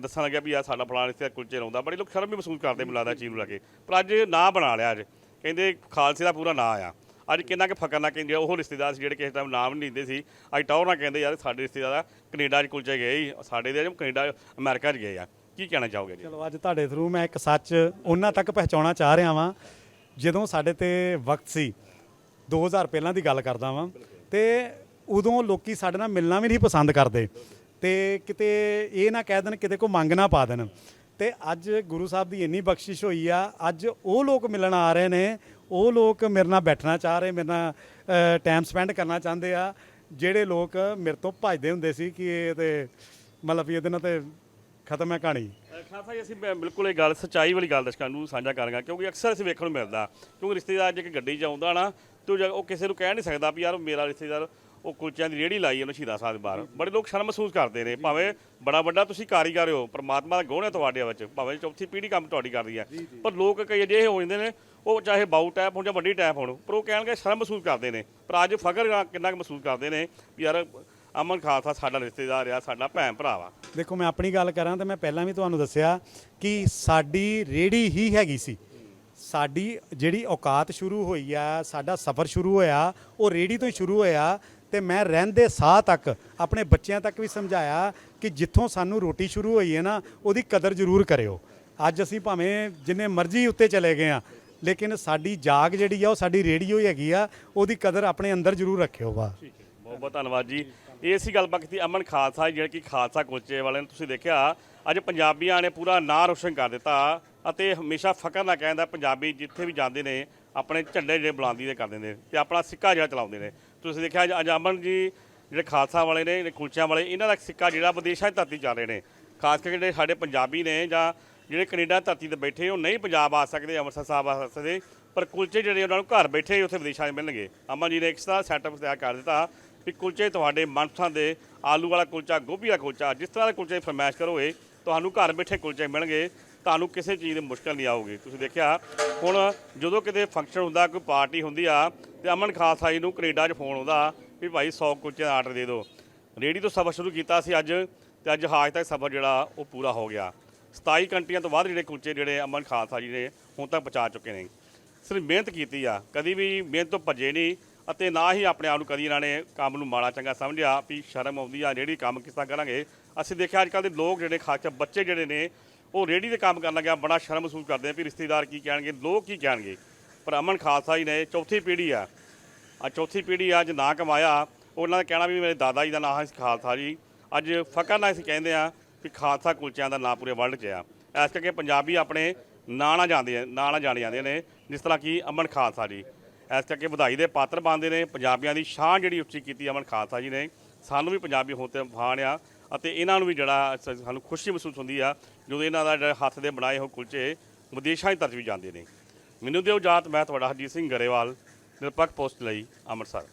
ਦੱਸਣ ਲੱਗਿਆ ਵੀ ਆ ਸਾਡਾ ਫਲਾਣਾ ਰਿਸ਼ਤੇਦਾਰ ਕੁਲਚੇ ਲਾਉਂਦਾ ਬੜੇ ਲੋਕ ਸ਼ਰਮ ਵੀ ਮਹਿਸੂਸ ਕਰਦੇ, ਮੈਨੂੰ ਲੱਗਦਾ ਚੀਜ਼ ਨੂੰ ਲੈ ਕੇ। ਪਰ ਅੱਜ ਨਾਂ ਬਣਾ ਲਿਆ ਅੱਜ। ਕਹਿੰਦੇ ਖਾਲਸੇ ਦਾ ਪੂਰਾ ਨਾਂ ਆ। ਅੱਜ ਕਿੰਨਾ ਕਿ ਫਕਰ ਨਾ ਕਹਿੰਦੇ ਉਹ ਰਿਸ਼ਤੇਦਾਰ ਸੀ ਜਿਹੜੇ ਕਿਸੇ ਟਾਈਮ ਨਾਮ ਨਹੀਂ ਦਿੰਦੇ ਸੀ। ਅੱਜ ਟੌਰ ਨਾਲ ਕਹਿੰਦੇ ਯਾਰ ਸਾਡੇ ਰਿਸ਼ਤੇਦਾਰ ਆ ਕੈਨੇਡਾ 'ਚ ਕੁਲਚੇ ਗਏ ਸੀ, ਸਾਡੇ ਦੇ ਕੈਨੇਡਾ ਅਮਰੀਕਾ 'ਚ ਗਏ ਆ। ਕੀ ਕਹਿਣਾ ਚਾਹੋਗੇ ਜੀ? ਚਲੋ ਅੱਜ ਤੁਹਾਡੇ ਥਰੂ ਮੈਂ ਇੱਕ ਸੱਚ ਉਹਨਾਂ ਤੱਕ ਪਹੁੰਚਾਉਣਾ ਚਾਹ ਰਿਹਾ ਵਾਂ। ਜਦੋਂ ਸਾਡੇ ਤੇ ਵਕਤ ਸੀ 2000 ਪਹਿਲਾਂ ਦੀ ਗੱਲ ਕਰਦਾ ਵਾਂ ਤੇ ਉਦੋਂ ਲੋਕੀ ਸਾਡੇ ਨਾਲ ਮਿਲਣਾ ਵੀ ਨਹੀਂ ਪਸੰਦ ਕਰਦੇ। ਤੇ ਕਿਤੇ ਇਹ ਨਾ ਕਹਿ ਦੇਣ ਕਿਤੇ ਕੋ ਮੰਗ ਨਾ ਪਾ ਦੇਣ। ਤੇ ਅੱਜ ਗੁਰੂ ਸਾਹਿਬ ਦੀ ਇੰਨੀ ਬਖਸ਼ਿਸ਼ ਹੋਈ ਆ ਅੱਜ ਉਹ ਲੋਕ ਮਿਲਣ ਆ ਰਹੇ ਨੇ ਉਹ ਲੋਕ ਮੇਰੇ ਨਾਲ ਬੈਠਣਾ ਚਾਹ ਰਹੇ ਮੇਰੇ ਨਾਲ ਟਾਈਮ ਸਪੈਂਡ ਕਰਨਾ ਚਾਹੁੰਦੇ ਆ। ਜਿਹੜੇ ਲੋਕ ਮੇਰੇ ਤੋਂ ਭੱਜਦੇ ਹੁੰਦੇ ਸੀ ਕਿ ਇਹ ਤੇ ਮਤਲਬ ਵੀ ਇਹਦੇ ਨਾਲ ਤੇ ਖਤਮ ਹੈ ਕਹਾਣੀ। ਖਾਸਾ ਜੀ ਅਸੀਂ ਬ- ਬਿਲਕੁਲ ਇਹ ਗੱਲ ਸੱਚਾਈ ਵਾਲੀ ਗੱਲ ਦਰਸ਼ਕਾਂ ਨੂੰ ਸਾਂਝਾ ਕਰਾਂਗਾ ਕਿਉਂਕਿ ਅਕਸਰ ਅਸੀਂ ਵੇਖਣ ਨੂੰ ਮਿਲਦਾ ਕਿਉਂਕਿ ਰਿਸ਼ਤੇਦਾਰ ਜੇ ਕਿ ਗੱਡੀ 'ਚ ਆਉਂਦਾ ਨਾ ਤੇ ਉਹ ਜਾ- ਉਹ ਕਿਸੇ ਨੂੰ ਕਹਿ ਨਹੀਂ ਸਕਦਾ ਵੀ ਯਾਰ ਮੇਰਾ ਰਿਸ਼ਤੇਦਾਰ ਉਹ ਕੁਲਚਿਆਂ ਦੀ ਰੇੜੀ ਲਾਈ ਉਹਨੇ ਸ਼ਹੀਦਾਂ ਸਾਹਿਬ ਦੇ ਬਾਹਰ। ਬੜੇ ਲੋਕ ਸ਼ਰਮ ਮਹਿਸੂਸ ਕਰਦੇ ਨੇ ਭਾਵੇਂ ਬੜਾ ਵੱਡਾ ਤੁਸੀਂ ਕਾਰੀਗਰ ਹੋ ਪਰਮਾਤਮਾ ਦਾ ਗੁਣ ਹੈ ਤੁਹਾਡੇ ਵਿੱਚ ਭਾਵੇਂ ਚੌਥੀ ਪੀੜ੍ਹੀ ਕੰਮ ਤੁਹਾਡੀ ਕਰਦੀ ਹੈ। ਪਰ ਲੋਕ ਕਈ ਅਜਿਹੇ ਹੋ ਜਾਂਦੇ ਨੇ ਉਹ ਚਾਹੇ ਬਾਊ ਟੈਪ ਹੋਣ ਜਾਂ ਵੱਡੀ ਟੈਪ ਹੋਣ, ਪਰ ਉਹ ਕਹਿਣਗੇ ਸ਼ਰਮ ਮਹਿਸੂਸ ਕਰਦੇ ਨੇ। ਪਰ ਅੱਜ ਫਖਰ ਕਿੰਨਾ ਕੁ ਮਹਿਸੂਸ ਕਰਦੇ ਨੇ ਵੀ ਯਾਰ ਅਮਨ ਖਾਲਸਾ ਸਾਡਾ ਰਿਸ਼ਤੇਦਾਰ ਆ, ਸਾਡਾ ਭੈਣ ਭਰਾ ਵਾ। ਦੇਖੋ, ਮੈਂ ਆਪਣੀ ਗੱਲ ਕਰਾਂ ਤਾਂ ਮੈਂ ਪਹਿਲਾਂ ਵੀ ਤੁਹਾਨੂੰ ਦੱਸਿਆ ਕਿ ਸਾਡੀ ਰੇੜੀ ਹੀ ਹੈਗੀ ਸੀ। ਸਾਡੀ ਜਿਹੜੀ ਔਕਾਤ ਸ਼ੁਰੂ ਹੋਈ ਆ, ਸਾਡਾ ਸਫ਼ਰ ਸ਼ੁਰੂ ਹੋਇਆ, ਉਹ ਰੇੜੀ ਤੋਂ ਹੀ ਸ਼ੁਰੂ ਹੋਇਆ ਤੇ ਮੈਂ ਰਹਿੰਦੇ ਸਾਹ ਤੱਕ ਆਪਣੇ ਬੱਚਿਆਂ ਤੱਕ ਵੀ ਸਮਝਾਇਆ ਕਿ ਜਿੱਥੋਂ ਸਾਨੂੰ ਰੋਟੀ ਸ਼ੁਰੂ ਹੋਈ ਹੈ ਨਾ, ਉਹਦੀ ਕਦਰ ਜ਼ਰੂਰ ਕਰਿਓ। ਅੱਜ ਅਸੀਂ ਭਾਵੇਂ ਜਿੰਨੇ ਮਰਜ਼ੀ ਉੱਤੇ ਚਲੇ ਗਏ ਆ ਲੇਕਿਨ ਸਾਡੀ ਜਾਗ ਜਿਹੜੀ ਆ, ਉਹ ਸਾਡੀ ਰੇਡੀਓ ਹੀ ਹੈਗੀ ਆ, ਉਹਦੀ ਕਦਰ ਆਪਣੇ ਅੰਦਰ ਜ਼ਰੂਰ ਰੱਖਿਓ ਵਾ ਬਹੁਤ ਬਹੁਤ ਧੰਨਵਾਦ ਜੀ। ਇਹ ਸੀ ਗੱਲਬਾਤ ਕੀਤੀ ਅਮਨ ਖਾਲਸਾ ਜਿਹੜੇ ਕਿ ਖਾਲਸਾ ਕੁਲਚੇ ਵਾਲੇ ਨੇ। ਤੁਸੀਂ ਦੇਖਿਆ, ਅੱਜ ਪੰਜਾਬੀਆਂ ਨੇ ਪੂਰਾ ਨਾਂ ਰੋਸ਼ਨ ਕਰ ਦਿੱਤਾ ਅਤੇ ਹਮੇਸ਼ਾ ਫਕਰ ਨਾਲ ਕਹਿੰਦਾ ਪੰਜਾਬੀ ਜਿੱਥੇ ਵੀ ਜਾਂਦੇ ਨੇ, ਆਪਣੇ ਝੰਡੇ ਜਿਹੜੇ ਬੁਲੰਦੀ ਦੇ ਕਰਦੇ ਨੇ ਤੇ ਆਪਣਾ ਸਿੱਕਾ ਜਿਹੜਾ ਚਲਾਉਂਦੇ ਨੇ। ਤੁਸੀਂ ਦੇਖਿਆ, ਅੱਜ- ਅੱਜ ਅਮਨ ਜੀ ਜਿਹੜੇ ਖਾਲਸਾ ਵਾਲੇ ਨੇ, ਜਿਹੜੇ ਕੁਲਚਿਆਂ ਵਾਲੇ, ਇਹਨਾਂ ਦਾ ਸਿੱਕਾ ਜਿਹੜਾ ਵਿਦੇਸ਼ਾਂ 'ਚ ਧਰਤੀ ਜਾ ਰਹੇ ਨੇ। ਖਾਸ ਕਰਕੇ ਜਿਹੜੇ ਸਾਡੇ ਪੰਜਾਬੀ ਨੇ ਜਾਂ ਜਿਹੜੇ ਕੈਨੇਡਾ ਧਰਤੀ ਤੇ ਬੈਠੇ ਉਹ ਨਹੀਂ ਪੰਜਾਬ ਆ ਸਕਦੇ, ਅੰਮ੍ਰਿਤਸਰ ਸਾਹਿਬ ਆ ਸਕਦੇ, ਪਰ ਕੁਲਚੇ ਜਿਹੜੇ ਉਹਨਾਂ ਨੂੰ ਘਰ ਬੈਠੇ ਉੱਥੇ ਵਿਦੇਸ਼ਾਂ 'ਚ ਮਿਲਣਗੇ। ਅਮਨ ਜੀ ਨੇ ਇੱਕ ਤਰ੍ਹਾਂ ਸੈਟਅਪ ਤਿਆਰ ਕਰ ਦਿੱਤਾ ਵੀ ਕੁਲਚੇ ਤੁਹਾਡੇ ਮਨਪਸੰਦ ਦੇ ਆਲੂ ਵਾਲਾ ਕੁਲਚਾ, ਗੋਭੀ ਵਾਲਾ ਕੁਲਚਾ, ਜਿਸ ਤਰ੍ਹਾਂ ਦੇ ਕੁਲਚੇ ਫਰਮਾਇਸ਼ ਕਰੋਗੇ ਤੁਹਾਨੂੰ ਘਰ ਬੈਠੇ ਕੁਲਚੇ ਮਿਲਣਗੇ, ਤੁਹਾਨੂੰ ਕਿਸੇ ਚੀਜ਼ ਦੀ ਮੁਸ਼ਕਲ ਨਹੀਂ ਆਊਗੀ। ਤੁਸੀਂ ਦੇਖਿਆ, ਹੁਣ ਜਦੋਂ ਕਿਤੇ ਫੰਕਸ਼ਨ ਹੁੰਦਾ, ਕੋਈ ਪਾਰਟੀ ਹੁੰਦੀ ਆ, ਤੇ ਅਮਨ ਖਾਲਸਾ ਜੀ ਨੂੰ ਕੈਨੇਡਾ 'ਚ ਫੋਨ ਆਉਂਦਾ ਵੀ ਭਾਈ 100 ਕੁਲਚੇ ਦਾ ਆਰਡਰ ਦੇ ਦਿਓ। ਰੇਡੀ ਤੋਂ ਸਫ਼ਰ ਸ਼ੁਰੂ ਕੀਤਾ ਸੀ ਅੱਜ, ਤੇ ਅੱਜ ਜਹਾਜ਼ ਤੱਕ ਸਫ਼ਰ ਜਿਹੜਾ, ਉਹ ਪੂਰਾ ਹੋ ਗਿਆ। 27 ਕੰਟਰੀਆਂ ਤੋਂ ਬਾਅਦ ਜਿਹੜੇ ਕੁਲਚੇ, ਜਿਹੜੇ ਅਮਨ ਖਾਲਸਾ ਜੀ ਨੇ ਹੁਣ ਤੱਕ ਪਹੁੰਚਾ ਚੁੱਕੇ ਨੇ। ਸਿਰਫ ਮਿਹਨਤ ਕੀਤੀ ਆ। ਕਦੀ ਵੀ ਮਿਹਨਤ ਤੋਂ ਭੱਜੇ ਨਹੀਂ ਅਤੇ ਨਾ ਹੀ ਆਪਣੇ ਆਪ ਨੂੰ ਕਦੀ ਇਹਨਾਂ ਨੇ ਕੰਮ ਨੂੰ ਮਾੜਾ ਚੰਗਾ ਸਮਝਿਆ ਵੀ ਸ਼ਰਮ ਆਉਂਦੀ ਆ ਜਿਹੜੀ ਕੰਮ ਕਿਸ ਤਰ੍ਹਾਂ ਕਰਾਂਗੇ। ਅਸੀਂ ਦੇਖਿਆ ਅੱਜ ਕੱਲ੍ਹ ਦੇ ਲੋਕ ਜਿਹੜੇ ਖਾਸ ਕਰ ਬੱਚੇ ਜਿਹੜੇ ਨੇ, ਉਹ ਰੇੜੀ ਦੇ ਕੰਮ ਕਰਨ ਲੱਗਿਆ, ਬੜਾ ਸ਼ਰਮ ਮਹਿਸੂਸ ਕਰਦੇ ਆ ਵੀ ਰਿਸ਼ਤੇਦਾਰ ਕੀ ਕਹਿਣਗੇ, ਲੋਕ ਕੀ ਕਹਿਣਗੇ। ਪਰ ਅਮਨ ਖਾਲਸਾ ਜੀ ਨੇ ਚੌਥੀ ਪੀੜ੍ਹੀ ਆ। ਅੱਜ ਚੌਥੀ ਪੀੜ੍ਹੀ ਅੱਜ ਨਾ ਕਮਾਇਆ। ਉਹਨਾਂ ਦਾ ਕਹਿਣਾ ਵੀ ਮੇਰੇ ਦਾਦਾ ਜੀ ਦਾ ਨਾਮ ਹੈ ਖਾਲਸਾ ਜੀ। ਅੱਜ ਫਕਰ ਨਾਲ ਅਸੀਂ ਕਹਿੰਦੇ ਆ ਵੀ ਖਾਲਸਾ ਕੁਲਚਿਆਂ ਦਾ ਨਾਂ ਪੂਰੇ ਵਰਲਡ 'ਚ ਆ। ਇਸ ਕਰਕੇ ਪੰਜਾਬੀ ਆਪਣੇ ਨਾਂ ਨਾ ਜਾਂਦੇ ਆ ਨਾਂ ਨਾ ਜਾਣੇ ਜਾਂਦੇ ਨੇ, ਜਿਸ ਤਰ੍ਹਾਂ ਕਿ ਅਮਨ ਖਾਲਸਾ ਜੀ। ਇਸ ਕਰਕੇ ਵਧਾਈ ਦੇ ਪਾਤਰ ਬਣਦੇ ਨੇ, ਪੰਜਾਬੀਆਂ ਦੀ ਸ਼ਾਨ ਜਿਹੜੀ ਉੱਚੀ ਕੀਤੀ ਅਮਨ ਖਾਲਸਾ ਜੀ ਨੇ, ਸਾਨੂੰ ਵੀ ਪੰਜਾਬੀ ਹੋਣ ਤੇ ਫਾਣ ਆ ਅਤੇ ਇਹਨਾਂ ਨੂੰ ਵੀ ਜਿਹੜਾ ਸਾਨੂੰ ਖੁਸ਼ੀ ਮਹਿਸੂਸ ਹੁੰਦੀ ਆ, ਜਦੋਂ ਇਹਨਾਂ ਦਾ ਜਿਹੜਾ ਹੱਥ ਦੇ ਬਣਾਏ ਹੋਏ ਕੁਲਚੇ ਵਿਦੇਸ਼ਾਂ 'ਚ ਤੱਕ ਵੀ ਜਾਂਦੇ ਨੇ। ਮੈਨੂੰ ਦਿਓ ਜਾਤ ਮੈਂ ਤੁਹਾਡਾ ਹਰਜੀਤ ਸਿੰਘ ਗਰੇਵਾਲ, ਨਿਰਪੱਖ ਪੋਸਟ ਲਈ ਅੰਮ੍ਰਿਤਸਰ।